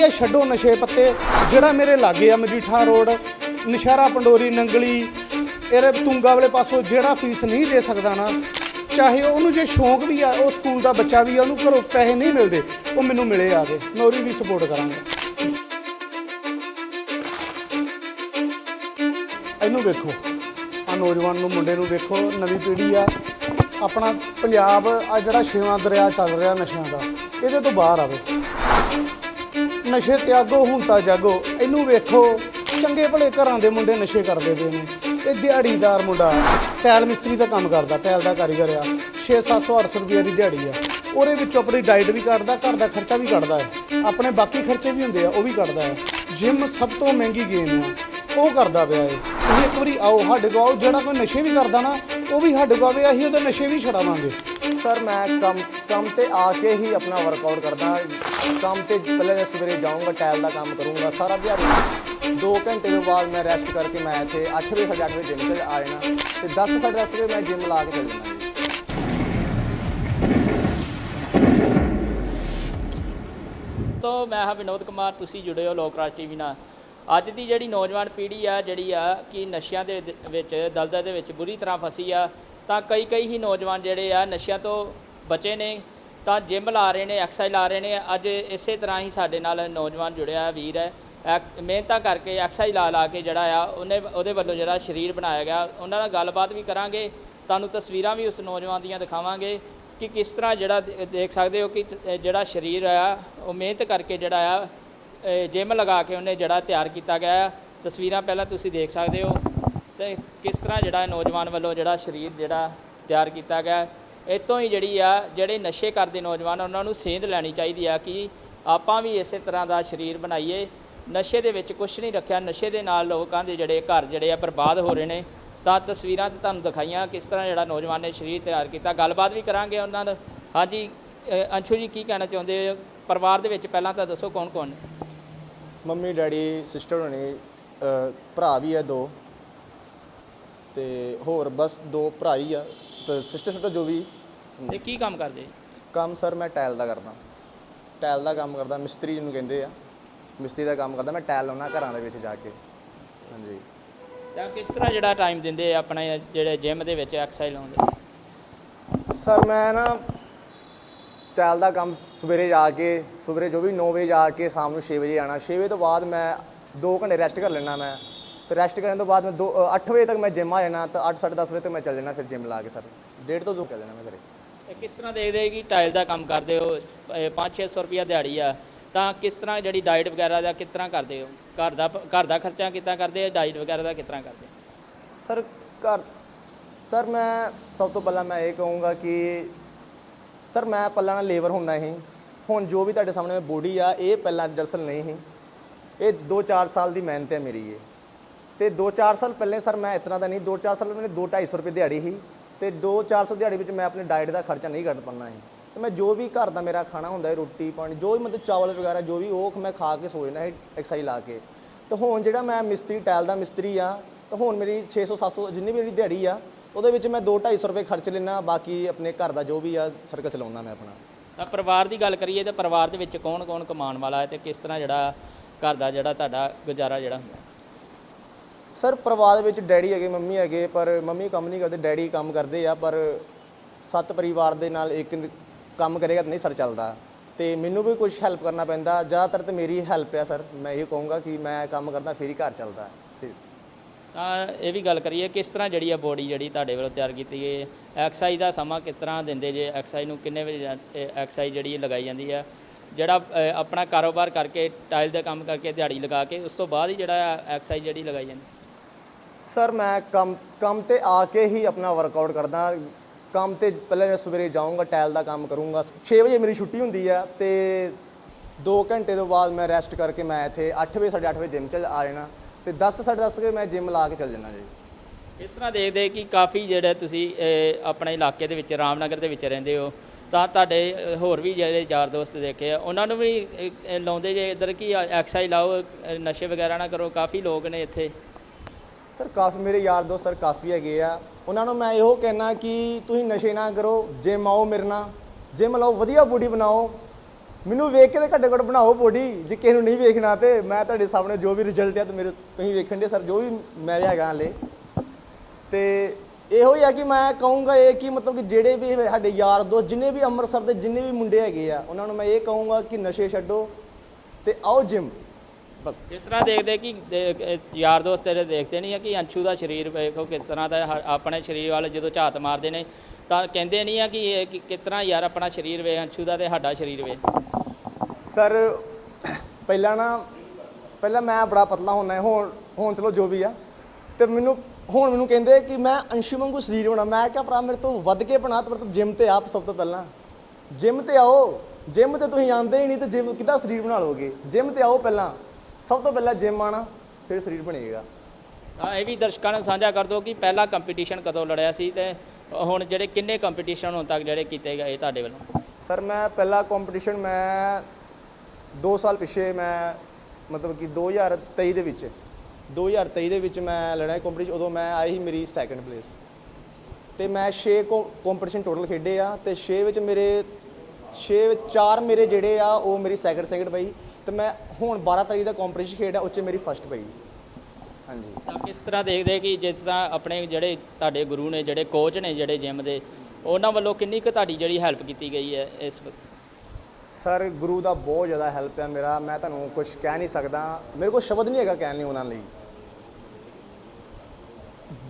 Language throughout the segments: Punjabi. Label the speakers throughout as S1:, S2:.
S1: ਇਹ ਛੱਡੋ ਨਸ਼ੇ ਪੱਤੇ, ਜਿਹੜਾ ਮੇਰੇ ਲਾਗੇ ਆ ਮਜੀਠਾ ਰੋਡ, ਨਸ਼ਹਿਰਾ ਪੰਡੋਰੀ, ਨੰਗਲੀ, ਇਹਦੇ ਤੁੰਗਾ ਵਾਲੇ ਪਾਸੋਂ ਜਿਹੜਾ ਫੀਸ ਨਹੀਂ ਦੇ ਸਕਦਾ ਨਾ, ਚਾਹੇ ਉਹਨੂੰ ਜੇ ਸ਼ੌਂਕ ਵੀ ਆ, ਉਹ ਸਕੂਲ ਦਾ ਬੱਚਾ ਵੀ ਆ, ਉਹਨੂੰ ਘਰੋਂ ਪੈਸੇ ਨਹੀਂ ਮਿਲਦੇ, ਉਹ ਮੈਨੂੰ ਮਿਲੇ ਆ ਕੇ, ਮੈਂ ਉਹਦੀ ਵੀ ਸਪੋਰਟ ਕਰਾਂਗਾ। ਇਹਨੂੰ ਵੇਖੋ ਆ ਨੌਜਵਾਨ ਨੂੰ, ਮੁੰਡੇ ਨੂੰ ਵੇਖੋ, ਨਵੀਂ ਪੀੜ੍ਹੀ ਆ, ਆਪਣਾ ਪੰਜਾਬ ਆ ਜਿਹੜਾ ਛੇਵਾਂ ਦਰਿਆ ਚੱਲ ਰਿਹਾ ਨਸ਼ਿਆਂ ਦਾ, ਇਹਦੇ ਤੋਂ ਬਾਹਰ ਆਵੇ। ਨਸ਼ੇ ਤਿਆਗੋ, ਹੁਣ ਤਾਂ ਜਾਗੋ। ਇਹਨੂੰ ਵੇਖੋ, ਚੰਗੇ ਭਲੇ ਘਰਾਂ ਦੇ ਮੁੰਡੇ ਨਸ਼ੇ ਕਰਦੇ ਪਏ ਨੇ। ਇਹ ਦਿਹਾੜੀਦਾਰ ਮੁੰਡਾ, ਟੈਲ ਮਿਸਤਰੀ ਦਾ ਕੰਮ ਕਰਦਾ, ਟੈਲ ਦਾ ਕਾਰੀਗਰ ਆ। 6 700 800 ਰੁਪਏ ਦੀ ਦਿਹਾੜੀ ਆ। ਉਹਦੇ ਵਿੱਚੋਂ ਆਪਣੀ ਡਾਈਟ ਵੀ ਕੱਢਦਾ, ਘਰ ਦਾ ਖਰਚਾ ਵੀ ਕੱਢਦਾ ਹੈ। ਆਪਣੇ ਬਾਕੀ ਖਰਚੇ ਵੀ ਹੁੰਦੇ ਆ, ਉਹ ਵੀ ਕੱਢਦਾ ਹੈ। ਜਿਮ ਸਭ ਤੋਂ ਮਹਿੰਗੀ ਗੇਮ ਆ। ਉਹ ਕਰਦਾ ਪਿਆ ਏ। ਤੁਸੀਂ ਇੱਕ ਵਾਰੀ ਆਓ ਸਾਡੇ ਕੋਲ ਆਓ, ਜਿਹੜਾ ਕੋਈ ਨਸ਼ੇ ਵੀ ਕਰਦਾ ਨਾ, ਉਹ ਵੀ ਸਾਡੇ ਕੋਲ ਆਵੇ, ਅਸੀਂ ਉਹਦੇ ਨਸ਼ੇ ਵੀ ਛਡਾਵਾਂਗੇ।
S2: ਸਰ, ਮੈਂ ਕੰਮ ਕੰਮ ਤੇ ਆ ਕੇ ਹੀ ਆਪਣਾ ਵਰਕਆਊਟ ਕਰਦਾ। ਕੰਮ ਤੇ ਪਹਿਲਾਂ ਮੈਂ ਸਵੇਰੇ ਜਾਊਂਗਾ ਟਾਇਲ ਦਾ ਕੰਮ ਕਰੂੰਗਾ, ਸਾਰਾ ਦਿਹਾੜੀ। 2 ਘੰਟੇ ਤੋਂ ਬਾਅਦ ਮੈਂ ਰੈਸਟ ਕਰਕੇ ਮੈਂ ਇੱਥੇ 8 ਵਜੇ ਸਾਢੇ ਅੱਠ ਵਜੇ ਜਿਮ 'ਚ ਆ ਜਾਣਾ ਤੇ 10 ਸਾਢੇ 10 ਵਜੇ ਮੈਂ ਜਿਮ ਲਾ ਕੇ ਚੱਲ ਜਾਣਾ। ਜੀ
S3: ਮੈਂ ਹਾਂ ਵਿਨੋਦ ਕੁਮਾਰ, ਤੁਸੀਂ ਜੁੜੇ ਹੋ ਲੋਕ ਰਾਜ ਟੀਵੀ ਨਾਲ। ਅੱਜ ਦੀ ਜਿਹੜੀ ਨੌਜਵਾਨ ਪੀੜ੍ਹੀ ਆ, ਜਿਹੜੀ ਆ ਕਿ ਨਸ਼ਿਆਂ ਦੇ ਵਿੱਚ, ਦਲਦਲ ਦੇ ਵਿੱਚ ਬੁਰੀ ਤਰ੍ਹਾਂ ਫਸੀ ਆ ਤਾਂ ਕਈ ਕਈ ਹੀ ਨੌਜਵਾਨ ਜਿਹੜੇ ਆ ਨਸ਼ਿਆਂ ਤੋਂ ਬਚੇ ਨੇ, ਤਾਂ ਜਿਮ ਲਾ ਰਹੇ ਨੇ ਐਕਸਰਸਾਈਜ਼ ਲਾ ਰਹੇ ਨੇ। ਅੱਜ ਇਸੇ ਤਰ੍ਹਾਂ ਹੀ ਸਾਡੇ ਨਾਲ ਨੌਜਵਾਨ ਜੁੜਿਆ ਵੀਰ ਹੈ। ਐਕ- ਮਿਹਨਤਾਂ ਕਰਕੇ ਐਕਸਰਸਾਈਜ਼ ਲਾ ਲਾ ਕੇ ਜਿਹੜਾ ਆ, ਉਹਨੇ, ਉਹਦੇ ਵੱਲੋਂ ਜਿਹੜਾ ਸਰੀਰ ਬਣਾਇਆ ਗਿਆ। ਉਹਨਾਂ ਨਾਲ ਗੱਲਬਾਤ ਵੀ ਕਰਾਂਗੇ। ਤੁਹਾਨੂੰ ਤਸਵੀਰਾਂ ਵੀ ਉਸ ਨੌਜਵਾਨ ਦੀਆਂ ਦਿਖਾਵਾਂਗੇ ਕਿ ਕਿਸ ਤਰ੍ਹਾਂ ਜਿਹੜਾ ਦੇਖ ਸਕਦੇ ਹੋ ਕਿ ਜਿਹੜਾ ਸਰੀਰ ਆ, ਉਹ ਮਿਹਨਤ ਕਰਕੇ ਜਿਹੜਾ ਆ ਜਿਮ ਲਗਾ ਕੇ ਉਹਨੇ ਜਿਹੜਾ ਤਿਆਰ ਕੀਤਾ ਗਿਆ ਆ। ਤਸਵੀਰਾਂ ਪਹਿਲਾਂ ਤੁਸੀਂ ਦੇਖ ਸਕਦੇ ਹੋ। ਤੇ ਕਿਸ ਤਰ੍ਹਾਂ ਜਿਹੜਾ ਨੌਜਵਾਨ ਵੱਲੋਂ ਜਿਹੜਾ ਸਰੀਰ ਜਿਹੜਾ ਤਿਆਰ ਕੀਤਾ ਗਿਆ ਇਤੋਂ ਹੀ ਜਿਹੜੀ ਆ, ਜਿਹੜੇ ਨਸ਼ੇ ਕਰਦੇ ਨੌਜਵਾਨ ਉਹਨਾਂ ਨੂੰ ਸੇਧ ਲੈਣੀ ਚਾਹੀਦੀ ਆ ਕਿ ਆਪਾਂ ਵੀ ਇਸੇ ਤਰ੍ਹਾਂ ਦਾ ਸਰੀਰ ਬਣਾਈਏ। ਨਸ਼ੇ ਦੇ ਵਿੱਚ ਕੁਝ ਨਹੀਂ ਰੱਖਿਆ, ਨਸ਼ੇ ਦੇ ਨਾਲ ਲੋਕਾਂ ਦੇ ਜਿਹੜੇ ਘਰ ਜਿਹੜੇ ਆ ਬਰਬਾਦ ਹੋ ਰਹੇ ਨੇ। ਤਾਂ ਤਸਵੀਰਾਂ ਤੇ ਤੁਹਾਨੂੰ ਦਿਖਾਈਆਂ ਕਿਸ ਤਰ੍ਹਾਂ ਜਿਹੜਾ ਨੌਜਵਾਨ ਨੇ ਸਰੀਰ ਤਿਆਰ ਕੀਤਾ। ਗੱਲਬਾਤ ਵੀ ਕਰਾਂਗੇ ਉਹਨਾਂ ਨਾਲ। ਹਾਂਜੀ ਅੰਸ਼ੂ ਜੀ ਕੀ ਕਹਿਣਾ ਚਾਹੁੰਦੇ ਹੋ? ਪਰਿਵਾਰ ਦੇ ਵਿੱਚ ਪਹਿਲਾਂ ਤਾਂ ਦੱਸੋ ਕੌਣ ਕੌਣ ਨੇ?
S2: ਮੰਮੀ, ਡੈਡੀ, ਸਿਸਟਰ ਹੋਣੀ ਭਰਾ ਵੀ ਹੈ ਦੋ। ਤੇ ਹੋਰ ਬਸ ਦੋ ਭਰਾ ਹੀ ਆ ਤੇ ਸਿਸਟਰ ਸਿਸਟਰ ਜੋ ਵੀ।
S3: ਤੇ ਕੀ ਕੰਮ ਕਰਦੇ?
S2: ਕੰਮ ਸਰ ਮੈਂ ਟਾਇਲ ਦਾ ਕਰਦਾ। ਟਾਇਲ ਦਾ ਕੰਮ ਕਰਦਾ ਮਿਸਤਰੀ ਜਿਹਨੂੰ ਕਹਿੰਦੇ ਆ। ਮਿਸਤਰੀ ਦਾ ਕੰਮ ਕਰਦਾ ਮੈਂ ਟਾਇਲ ਲਾਉਣਾ ਘਰਾਂ ਦੇ ਵਿੱਚ ਜਾ ਕੇ। ਹਾਂਜੀ।
S3: ਤਾਂ ਕਿਸ ਤਰ੍ਹਾਂ ਜਿਹੜਾ ਟਾਈਮ ਦਿੰਦੇ ਆ ਆਪਣੇ ਜਿਹੜੇ ਜਿਮ ਦੇ ਵਿੱਚ ਐਕਸਰਸਾਈਜ਼ ਲਾਉਂਦੇ?
S2: ਸਰ ਮੈਂ ਨਾ ਟਾਇਲ ਦਾ ਕੰਮ ਸਵੇਰੇ ਜਾ ਕੇ ਸਵੇਰੇ ਜੋ ਵੀ 9 ਵਜੇ ਜਾ ਕੇ ਸ਼ਾਮ ਨੂੰ 6 ਵਜੇ ਆਣਾ 6 ਵਜੇ ਤੋਂ ਬਾਅਦ ਮੈਂ 2 ਘੰਟੇ ਰੈਸਟ ਕਰ ਲੈਣਾ ਮੈਂ। ਤੇ ਰੈਸਟ ਕਰਨ ਤੋਂ ਬਾਅਦ ਮੈਂ 2 8 ਵਜੇ ਤੱਕ ਮੈਂ ਜਿਮ ਆ ਜਾਣਾ ਤਾਂ 8 10 ਵਜੇ ਤੱਕ ਮੈਂ ਚੱਲ ਜਾਣਾ ਫਿਰ ਜਿਮ ਲਾ ਕੇ ਸਰ ਡੇਢ ਤੋਂ 2 ਚੱਲ ਜਾਣਾ ਮੈਂ ਘਰੇ
S3: ਤੇ ਕਿਸ ਤਰ੍ਹਾਂ ਦੇਖਦੇ ਕਿ ਟਾਇਲ ਦਾ ਕੰਮ ਕਰਦੇ ਹੋ 5-600 ਰੁਪਿਆ ਦਿਹਾੜੀ ਆ ਤਾਂ ਕਿਸ ਤਰ੍ਹਾਂ ਜਿਹੜੀ ਡਾਈਟ ਵਗੈਰਾ ਦਾ ਕਿਸ ਤਰ੍ਹਾਂ ਕਰਦੇ ਹੋ ਘਰ ਦਾ ਘਰ ਦਾ ਖਰਚਾ ਕਿੱਦਾਂ ਕਰਦੇ ਆ ਡਾਈਟ ਵਗੈਰਾ ਦਾ ਕਿਸ ਤਰ੍ਹਾਂ ਕਰਦੇ
S2: ਸਰ ਘਰ ਸਰ ਮੈਂ ਸਭ ਤੋਂ ਪਹਿਲਾਂ ਮੈਂ ਇਹ ਕਹੂੰਗਾ ਕਿ ਸਰ ਮੈਂ ਪਹਿਲਾਂ ਨਾ ਲੇਬਰ ਹੁੰਦਾ ਸੀ ਹੁਣ ਜੋ ਵੀ ਤੁਹਾਡੇ ਸਾਹਮਣੇ ਬੋਡੀ ਆ ਇਹ ਪਹਿਲਾਂ ਦਰਅਸਲ ਨਹੀਂ ਸੀ ਇਹ 2-4 ਸਾਲ ਦੀ ਮਿਹਨਤ ਹੈ ਮੇਰੀ ਇਹ ਤੇ 2-4 ਸਾਲ ਪਹਿਲੇ ਸਰ ਮੈਂ ਇਤਨਾ ਦਾ ਨਹੀਂ 2-4 ਸਾਲ ਪਹਿਲੇ 2-250 ਰੁਪਏ ਦਿਹਾੜੀ ਸੀ ਤੇ 2-400 ਦਿਹਾੜੀ ਵਿੱਚ ਮੈਂ ਆਪਣੇ ਡਾਈਟ ਦਾ ਖਰਚਾ ਨਹੀਂ ਕੱਢ ਪਾਉਂਦਾ ਸੀ। ਤੇ ਮੈਂ ਜੋ ਵੀ ਘਰ ਦਾ ਮੇਰਾ ਖਾਣਾ ਹੁੰਦਾ ਹੈ ਰੋਟੀ, ਪਾਣੀ, ਜੋ ਵੀ ਮਤਲਬ ਚਾਵਲ ਵਗੈਰਾ, ਜੋ ਵੀ ਉਹ ਮੈਂ ਖਾ ਕੇ ਸੋ ਜਾਣਾ ਹੈ ਐਕਸਰਸਾਈਜ਼ ਲਾ ਕੇ। ਤੇ ਹੁਣ ਜਿਹੜਾ ਮੈਂ ਮਿਸਤਰੀ, ਟਾਇਲ ਦਾ ਮਿਸਤਰੀ ਆ, ਤਾਂ ਹੁਣ ਮੇਰੀ 600 700 ਜਿੰਨੀ ਵੀ ਮੇਰੀ ਦਿਹਾੜੀ ਆ, ਉਹਦੇ ਵਿੱਚ ਮੈਂ 2-250 ਰੁਪਏ ਖਰਚ ਲੈਣਾ ਬਾਕੀ ਆਪਣੇ ਘਰ ਦਾ ਜੋ ਵੀ ਆ ਸਰਕਲ ਚਲਾਉਣਾ ਮੈਂ ਆਪਣਾ।
S3: ਤਾਂ ਪਰਿਵਾਰ ਦੀ ਗੱਲ ਕਰੀਏ ਤਾਂ ਪਰਿਵਾਰ ਦੇ ਵਿੱਚ ਕੌਣ ਕੌਣ ਕਮਾਉਣ ਵਾਲਾ ਹੈ ਤੇ ਕਿਸ ਤਰ੍ਹਾਂ ਜਿਹੜਾ ਘਰ ਦਾ ਜਿਹੜਾ ਤੁਹਾਡਾ ਗੁਜ਼ਾਰਾ ਜਿਹੜਾ ਹੁੰਦਾ?
S2: ਸਰ ਪਰਿਵਾਰ ਦੇ ਵਿੱਚ ਡੈਡੀ ਹੈਗੇ ਮੰਮੀ ਹੈਗੇ ਪਰ ਮੰਮੀ ਕੰਮ ਨਹੀਂ ਕਰਦੇ ਡੈਡੀ ਕੰਮ ਕਰਦੇ ਆ ਪਰ ਸੱਤ ਪਰਿਵਾਰ ਦੇ ਨਾਲ ਇੱਕ ਨ- ਕੰਮ ਕਰੇਗਾ ਤਾਂ ਨਹੀਂ ਸਰ ਚੱਲਦਾ। ਤੇ ਮੈਨੂੰ ਵੀ ਕੁਝ ਹੈਲਪ ਕਰਨਾ ਪੈਂਦਾ ਜ਼ਿਆਦਾਤਰ ਤੇ ਮੇਰੀ ਹੈਲਪ ਆ ਸਰ। ਮੈਂ ਇਹ ਕਹੂੰਗਾ ਕਿ ਮੈਂ ਕੰਮ ਕਰਦਾ ਫਿਰ ਹੀ ਘਰ ਚੱਲਦਾ ਸੀ
S3: ਤਾਂ ਇਹ ਵੀ ਗੱਲ ਕਰੀਏ ਕਿਸ ਤਰ੍ਹਾਂ ਜਿਹੜੀ ਆ ਬੋਡੀ ਜਿਹੜੀ ਤੁਹਾਡੇ ਵੱਲੋਂ ਤਿਆਰ ਕੀਤੀ ਗਈ ਹੈ? ਐਕਸਰਸਾਈਜ਼ ਦਾ ਸਮਾਂ ਕਿਸ ਤਰ੍ਹਾਂ ਦਿੰਦੇ ਜੇ? ਐਕਸਰਸਾਈਜ਼ ਨੂੰ ਕਿੰਨੇ ਵਜੇ ਐਕਸਰਸਾਈਜ਼ ਜਿਹੜੀ ਲਗਾਈ ਜਾਂਦੀ ਆ? ਜਿਹੜਾ ਅ, ਆਪਣਾ ਕਾਰੋਬਾਰ ਕਰਕੇ ਟਾਇਲ ਦਾ ਕੰਮ ਕਰਕੇ ਦਿਹਾੜੀ ਲਗਾ ਕੇ ਉਸ ਤੋਂ ਬਾਅਦ ਹੀ ਜਿਹੜਾ ਐਕਸਰਸਾਈਜ਼ ਜਿਹੜੀ ਲਗਾਈ ਜਾਂਦੀ?
S2: ਸਰ, ਮੈਂ ਕੰਮ ਕੰਮ ਤੇ ਆ ਕੇ ਹੀ ਆਪਣਾ ਵਰਕਆਊਟ ਕਰਦਾ। ਕੰਮ ਤੇ ਪਹਿਲੇ ਮੈਂ ਸਵੇਰੇ ਜਾਊਂਗਾ ਟਾਇਲ ਦਾ ਕੰਮ ਕਰੂੰਗਾ। 6 ਵਜੇ ਮੇਰੀ ਛੁੱਟੀ ਹੁੰਦੀ ਆ ਤੇ 2 ਘੰਟੇ ਤੋਂ ਬਾਅਦ ਮੈਂ ਰੈਸਟ ਕਰਕੇ ਮੈਂ ਇੱਥੇ 8 ਵਜੇ, ਸਾਢੇ ਅੱਠ ਵਜੇ ਜਿਮ ਚ ਆ ਜਾਣਾ ਤੇ 10 ਸਾਢੇ 10 ਵਜੇ ਮੈਂ ਜਿਮ ਲਾ ਕੇ ਚੱਲ ਜਾਣਾ ਜੀ।
S3: ਇਸ ਤਰ੍ਹਾਂ ਦੇਖਦੇ ਕਿ ਕਾਫੀ ਜਿਹੜਾ ਤੁਸੀਂ ਆਪਣੇ ਇਲਾਕੇ ਦੇ ਵਿੱਚ, ਰਾਮਨਗਰ ਦੇ ਵਿੱਚ ਰਹਿੰਦੇ ਹੋ, ਤਾਂ ਤੁਹਾਡੇ ਹੋਰ ਵੀ ਜਿਹੜੇ ਯਾਰ ਦੋਸਤ ਦੇਖੇ ਆ, ਉਹਨਾਂ ਨੂੰ ਵੀ ਲਾਉਂਦੇ ਜੇ ਇੱਧਰ ਕਿ ਐਕਸਰਸਾਈਜ਼ ਲਾਓ ਨਸ਼ੇ ਵਗੈਰਾ ਨਾ ਕਰੋ, ਕਾਫੀ ਲੋਕ ਨੇ ਇੱਥੇ।
S2: ਸਰ, ਕਾਫੀ, ਮੇਰੇ ਯਾਰ ਦੋਸਤ ਸਰ ਕਾਫੀ ਹੈਗੇ ਆ। ਉਹਨਾਂ ਨੂੰ ਮੈਂ ਇਹੋ ਕਹਿਣਾ ਕਿ ਤੁਸੀਂ ਨਸ਼ੇ ਨਾ ਕਰੋ ਜਿਮ ਆਓ ਮੇਰੇ ਨਾਲ ਜਿਮ ਲਾਓ ਵਧੀਆ ਬੋਡੀ ਬਣਾਓ, ਮੈਨੂੰ ਵੇਖ ਕੇ ਤੇ ਘੱਟੋ ਘੱਟ ਬਣਾਓ ਬੋਡੀ, ਜੇ ਕਿਸੇ ਨੂੰ ਨਹੀਂ ਵੇਖਣਾ ਤੇ ਮੈਂ ਤੁਹਾਡੇ ਸਾਹਮਣੇ ਜੋ ਵੀ ਰਿਜ਼ਲਟ ਆ ਤੇ ਮੇਰੇ ਤੁਸੀਂ ਵੇਖਣ ਦੇ, ਸਰ, ਜੋ ਵੀ ਮੈਂ ਹੈਗਾ ਹਲੇ। ਤੇ ਇਹੋ ਹੀ ਆ ਕਿ ਮੈਂ ਕਹੂੰਗਾ ਇਹ ਕਿ ਮਤਲਬ ਕਿ ਜਿਹੜੇ ਵੀ ਸਾਡੇ ਯਾਰ ਦੋਸਤ, ਜਿੰਨੇ ਵੀ ਅੰਮ੍ਰਿਤਸਰ ਦੇ ਜਿੰਨੇ ਵੀ ਮੁੰਡੇ ਹੈਗੇ ਆ, ਉਹਨਾਂ ਨੂੰ ਮੈਂ ਇਹ ਕਹੂੰਗਾ ਕਿ ਨਸ਼ੇ ਛੱਡੋ ਤੇ ਆਓ ਜਿਮ ਬਸ।
S3: ਜਿਸ ਤਰ੍ਹਾਂ ਦੇਖਦੇ ਕਿ ਦੇ- ਯਾਰ ਦੋਸਤ ਤੇਰੇ ਦੇਖਦੇ ਨਹੀਂ ਆ ਕਿ ਅੰਸ਼ੂ ਦਾ ਸਰੀਰ ਵੇਖੋ ਕਿਸ ਤਰ੍ਹਾਂ ਦਾ ਹ- ਆਪਣੇ ਸਰੀਰ ਵੱਲ ਜਦੋਂ ਝਾਤ ਮਾਰਦੇ ਨੇ ਤਾਂ ਕਹਿੰਦੇ ਨਹੀਂ ਆ ਕਿ ਇਹ ਕਿ ਕਿਸ ਤਰ੍ਹਾਂ ਯਾਰ ਆਪਣਾ ਸਰੀਰ ਵੇ ਅੰਸ਼ੂ ਦਾ ਤੇ ਸਾਡਾ ਸਰੀਰ ਵੇ
S2: ਸਰ ਪਹਿਲਾਂ ਨਾ ਪਹਿਲਾਂ ਮੈਂ ਬੜਾ ਪਤਲਾ ਹੁੰਦਾ ਹੁਣ ਹੁਣ ਚਲੋ ਜੋ ਵੀ ਆ। ਤੇ ਮੈਨੂੰ ਹੁਣ ਮੈਨੂੰ ਕਹਿੰਦੇ ਕਿ ਮੈਂ ਅੰਸ਼ੂ ਵਾਂਗੂ ਸਰੀਰ ਹੋਣਾ। ਮੈਂ ਕਿਹਾ ਭਰਾ ਮੇਰੇ ਤੋਂ ਵੱਧ ਕੇ ਬਣਾ ਤੇ ਪਰ ਜਿਮ ਤੇ ਆਪ ਸਭ ਤੋਂ ਪਹਿਲਾਂ। ਜਿਮ ਤੇ ਆਓ। ਜਿਮ ਤੇ ਤੁਸੀਂ ਆਂਦੇ ਹੀ ਨਹੀਂ ਤੇ ਜਿਮ ਕਿੱਦਾਂ ਸਰੀਰ ਬਣਾ ਲਓਗੇ? ਜਿਮ ਤੇ ਆਓ ਪਹਿਲਾਂ। ਸਭ ਤੋਂ ਪਹਿਲਾਂ ਜਿਮ ਆਣਾ ਫਿਰ ਸਰੀਰ ਬਣੇਗਾ।
S3: ਤਾਂ ਇਹ ਵੀ ਦਰਸ਼ਕਾਂ ਨੂੰ ਸਾਂਝਾ ਕਰ ਦਿਓ ਕਿ ਪਹਿਲਾ ਕੰਪੀਟੀਸ਼ਨ ਕਦੋਂ ਲੜਿਆ ਸੀ ਤੇ ਹੁਣ ਜਿਹੜੇ ਕਿੰਨੇ ਕੰਪੀਟੀਸ਼ਨ ਹੁਣ ਤੱਕ ਜਿਹੜੇ ਕੀਤੇ ਗਏ ਤੁਹਾਡੇ ਵੱਲੋਂ?
S2: ਸਰ ਮੈਂ ਪਹਿਲਾ ਕੰਪੀਟੀਸ਼ਨ ਮੈਂ 2 ਸਾਲ ਪਿੱਛੇ ਮੈਂ ਮਤਲਬ ਕਿ 2023 ਦੇ ਵਿੱਚ 2023 ਦੇ ਵਿੱਚ ਮੈਂ ਲੜਿਆ ਕੰਪੀਟੀਸ਼ਨ ਉਦੋਂ ਮੈਂ ਆਈ ਸੀ ਮੇਰੀ ਸੈਕੰਡ ਪਲੇਸ ਤੇ ਮੈਂ 6 ਕੰਪੀਟੀਸ਼ਨ ਟੋਟਲ ਖੇਡੇ ਆ ਤੇ 6 ਵਿੱਚ ਮੇਰੇ 6 ਵਿੱਚ 4 ਮੇਰੇ ਜਿਹੜੇ ਆ ਉਹ ਮੇਰੀ ਸੈਕੰਡ ਸੈਕੰਡ ਪਈ। ਤੇ ਮੈਂ ਹੁਣ 12 ਤਰੀਕ ਦਾ ਕੰਪੀਟੀਸ਼ਨ ਖੇਡਿਆ ਉਹ 'ਚ ਮੇਰੀ ਫਸਟ ਪਈ। ਹਾਂਜੀ।
S3: ਤਾਂ ਕਿਸ ਤਰ੍ਹਾਂ ਦੇਖਦੇ ਕਿ ਜਿਸ ਤਰ੍ਹਾਂ ਆਪਣੇ ਜਿਹੜੇ ਤੁਹਾਡੇ ਗੁਰੂ ਨੇ ਜਿਹੜੇ ਕੋਚ ਨੇ ਜਿਹੜੇ ਜਿਮ ਦੇ ਉਹਨਾਂ ਵੱਲੋਂ ਕਿੰਨੀ ਕੁ ਤੁਹਾਡੀ ਜਿਹੜੀ ਹੈਲਪ ਕੀਤੀ ਗਈ ਹੈ ਇਸ
S2: ਸਰ ਗੁਰੂ ਦਾ ਬਹੁਤ ਜ਼ਿਆਦਾ ਹੈਲਪ ਹੈ ਮੇਰਾ। ਮੈਂ ਤੁਹਾਨੂੰ ਕੁਝ ਕਹਿ ਨਹੀਂ ਸਕਦਾ। ਮੇਰੇ ਕੋਲ ਸ਼ਬਦ ਨਹੀਂ ਹੈਗਾ ਕਹਿਣ ਲਈ ਉਹਨਾਂ ਲਈ।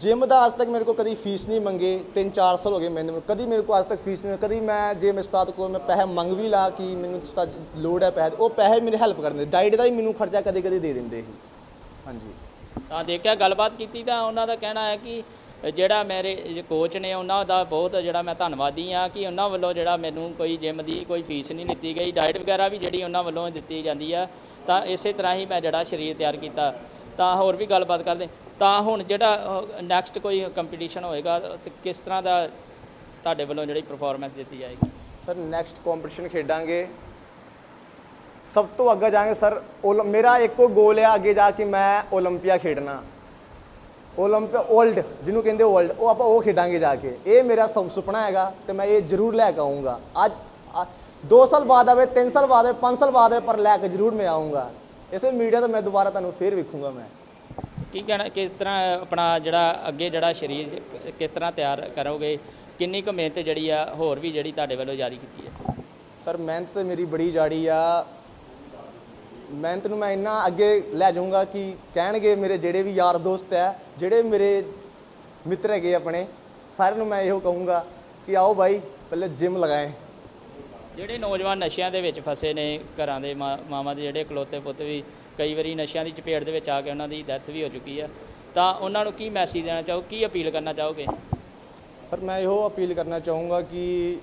S2: ਜਿਮ ਦਾ ਅੱਜ ਤੱਕ ਮੇਰੇ ਕੋਲ ਕਦੀ ਫੀਸ ਨਹੀਂ ਮੰਗੇ 3-4 ਸਾਲ ਹੋ ਗਏ ਮੈਨੂੰ। ਕਦੀ ਮੇਰੇ ਕੋਲ ਅੱਜ ਤੱਕ ਫੀਸ ਨਹੀਂ, ਕਦੀ ਮੈਂ ਜੇ ਮੈਂ ਉਸਤਾਦ ਕੋਲ ਮੈਂ ਪੈਸੇ ਮੰਗ ਵੀ ਲਾ ਕਿ ਮੈਨੂੰ ਉਸਤਾਦ ਲੋੜ ਹੈ ਪੈਸੇ ਉਹ ਪੈਸੇ ਮੇਰੇ ਹੈਲਪ ਕਰਦੇ ਡਾਈਟ ਦਾ ਹੀ ਮੈਨੂੰ ਖਰਚਾ ਕਦੇ ਕਦੇ ਦੇ ਦਿੰਦੇ ਸੀ। ਹਾਂਜੀ।
S3: ਤਾਂ ਦੇਖਿਆ, ਗੱਲਬਾਤ ਕੀਤੀ ਤਾਂ ਉਹਨਾਂ ਦਾ ਕਹਿਣਾ ਹੈ ਕਿ ਜਿਹੜਾ ਮੇਰੇ ਕੋਚ ਨੇ, ਉਹਨਾਂ ਦਾ ਬਹੁਤ ਜਿਹੜਾ ਮੈਂ ਧੰਨਵਾਦੀ ਆ ਕਿ ਉਹਨਾਂ ਵੱਲੋਂ ਜਿਹੜਾ ਮੈਨੂੰ ਕੋਈ ਜਿਮ ਦੀ ਕੋਈ ਫੀਸ ਨਹੀਂ ਦਿੱਤੀ ਗਈ। ਡਾਈਟ ਵਗੈਰਾ ਵੀ ਜਿਹੜੀ ਉਹਨਾਂ ਵੱਲੋਂ ਦਿੱਤੀ ਜਾਂਦੀ ਆ, ਤਾਂ ਇਸੇ ਤਰ੍ਹਾਂ ਹੀ ਮੈਂ ਜਿਹੜਾ ਸਰੀਰ ਤਿਆਰ ਕੀਤਾ। ਤਾਂ ਹੋਰ ਵੀ ਗੱਲਬਾਤ ਕਰਦੇ। ਤਾਂ ਹੁਣ ਜਿਹੜਾ ਨੈਕਸਟ ਕੋਈ ਕੰਪੀਟੀਸ਼ਨ ਹੋਏਗਾ, ਤੇ ਕਿਸ ਤਰ੍ਹਾਂ ਦਾ ਤੁਹਾਡੇ ਵੱਲੋਂ ਜਿਹੜੀ ਪਰਫਾਰਮੈਂਸ ਦਿੱਤੀ ਜਾਏਗੀ?
S2: ਸਰ ਨੈਕਸਟ ਕੰਪੀਟੀਸ਼ਨ ਖੇਡਾਂਗੇ। ਸਭ ਤੋਂ ਅੱਗੇ ਜਾਵਾਂਗੇ ਸਰ ਓਲ- ਮੇਰਾ ਇੱਕੋ ਗੋਲ ਹੈ ਅੱਗੇ ਜਾ ਕੇ ਮੈਂ ਓਲੰਪੀਆ ਖੇਡਣਾ। ਓਲੰਪੀਆ 올ਡ ਜਿਹਨੂੰ ਕਹਿੰਦੇ 올ਡ ਉਹ ਆਪਾਂ ਉਹ ਖੇਡਾਂਗੇ ਜਾ ਕੇ। ਇਹ ਮੇਰਾ ਸਭ ਸੁਪਨਾ ਹੈਗਾ ਤੇ ਮੈਂ ਇਹ ਜ਼ਰੂਰ ਲੈ ਕੇ ਆਉਂਗਾ ਅੱਜ 2 ਸਾਲ ਬਾਅਦ ਆਵੇ 3 ਸਾਲ ਬਾਅਦ ਆਵੇ 5 ਸਾਲ ਬਾਅਦ ਆਵੇ, ਪਰ ਲੈ ਕੇ ਜ਼ਰੂਰ ਮੈਂ ਆਉਂਗਾ ਇਸੇ ਮੀਡੀਆ ਤੋਂ ਮੈਂ ਦੁਬਾਰਾ ਤੁਹਾਨੂੰ ਫੇਰ ਵੇਖੂੰਗਾ ਮੈਂ।
S3: ਕੀ ਕਹਿਣਾ ਕਿਸ ਤਰ੍ਹਾਂ ਆਪਣਾ ਜਿਹੜਾ ਅੱਗੇ ਜਿਹੜਾ ਸਰੀਰ ਕਿਸ ਤਰ੍ਹਾਂ ਤਿਆਰ ਕਰੋਗੇ? ਕਿੰਨੀ ਕੁ ਮਿਹਨਤ ਜਿਹੜੀ ਆ ਹੋਰ ਵੀ ਜਿਹੜੀ ਤੁਹਾਡੇ ਵੱਲੋਂ ਜਾਰੀ ਕੀਤੀ ਹੈ?
S2: ਸਰ ਮਿਹਨਤ ਤੇ ਮੇਰੀ ਬੜੀ ਜਾੜੀ ਆ। ਮਿਹਨਤ ਨੂੰ ਮੈਂ ਇੰਨਾ ਅੱਗੇ ਲੈ ਜਾਊਂਗਾ ਕਿ ਕਹਿਣਗੇ ਮੇਰੇ ਜਿਹੜੇ ਵੀ ਯਾਰ ਦੋਸਤ ਹੈ ਜਿਹੜੇ ਮੇਰੇ ਮਿੱਤਰ ਹੈਗੇ ਆਪਣੇ ਸਾਰਿਆਂ ਨੂੰ ਮੈਂ ਇਹੋ ਕਹੂੰਗਾ ਕਿ ਆਓ ਭਾਈ ਪਹਿਲੇ ਜਿਮ ਲਗਾਏ।
S3: ਜਿਹੜੇ ਨੌਜਵਾਨ ਨਸ਼ਿਆਂ ਦੇ ਵਿੱਚ ਫਸੇ ਨੇ ਘਰਾਂ ਦੇ ਮਾਵਾਂ ਦੇ ਜਿਹੜੇ ਇਕਲੌਤੇ ਪੁੱਤ ਵੀ ਕਈ ਵਾਰੀ ਨਸ਼ਿਆਂ ਦੀ ਚਪੇਟ ਦੇ ਵਿੱਚ ਆ ਕੇ ਉਹਨਾਂ ਦੀ ਡੈਥ ਵੀ ਹੋ ਚੁੱਕੀ ਆ। ਤਾਂ ਉਹਨਾਂ ਨੂੰ ਕੀ ਮੈਸੇਜ ਦੇਣਾ ਚਾਹੋ, ਕੀ ਅਪੀਲ ਕਰਨਾ ਚਾਹੋਗੇ?
S2: ਸਰ ਮੈਂ ਇਹੋ ਅਪੀਲ ਕਰਨਾ ਚਾਹੂੰਗਾ ਕਿ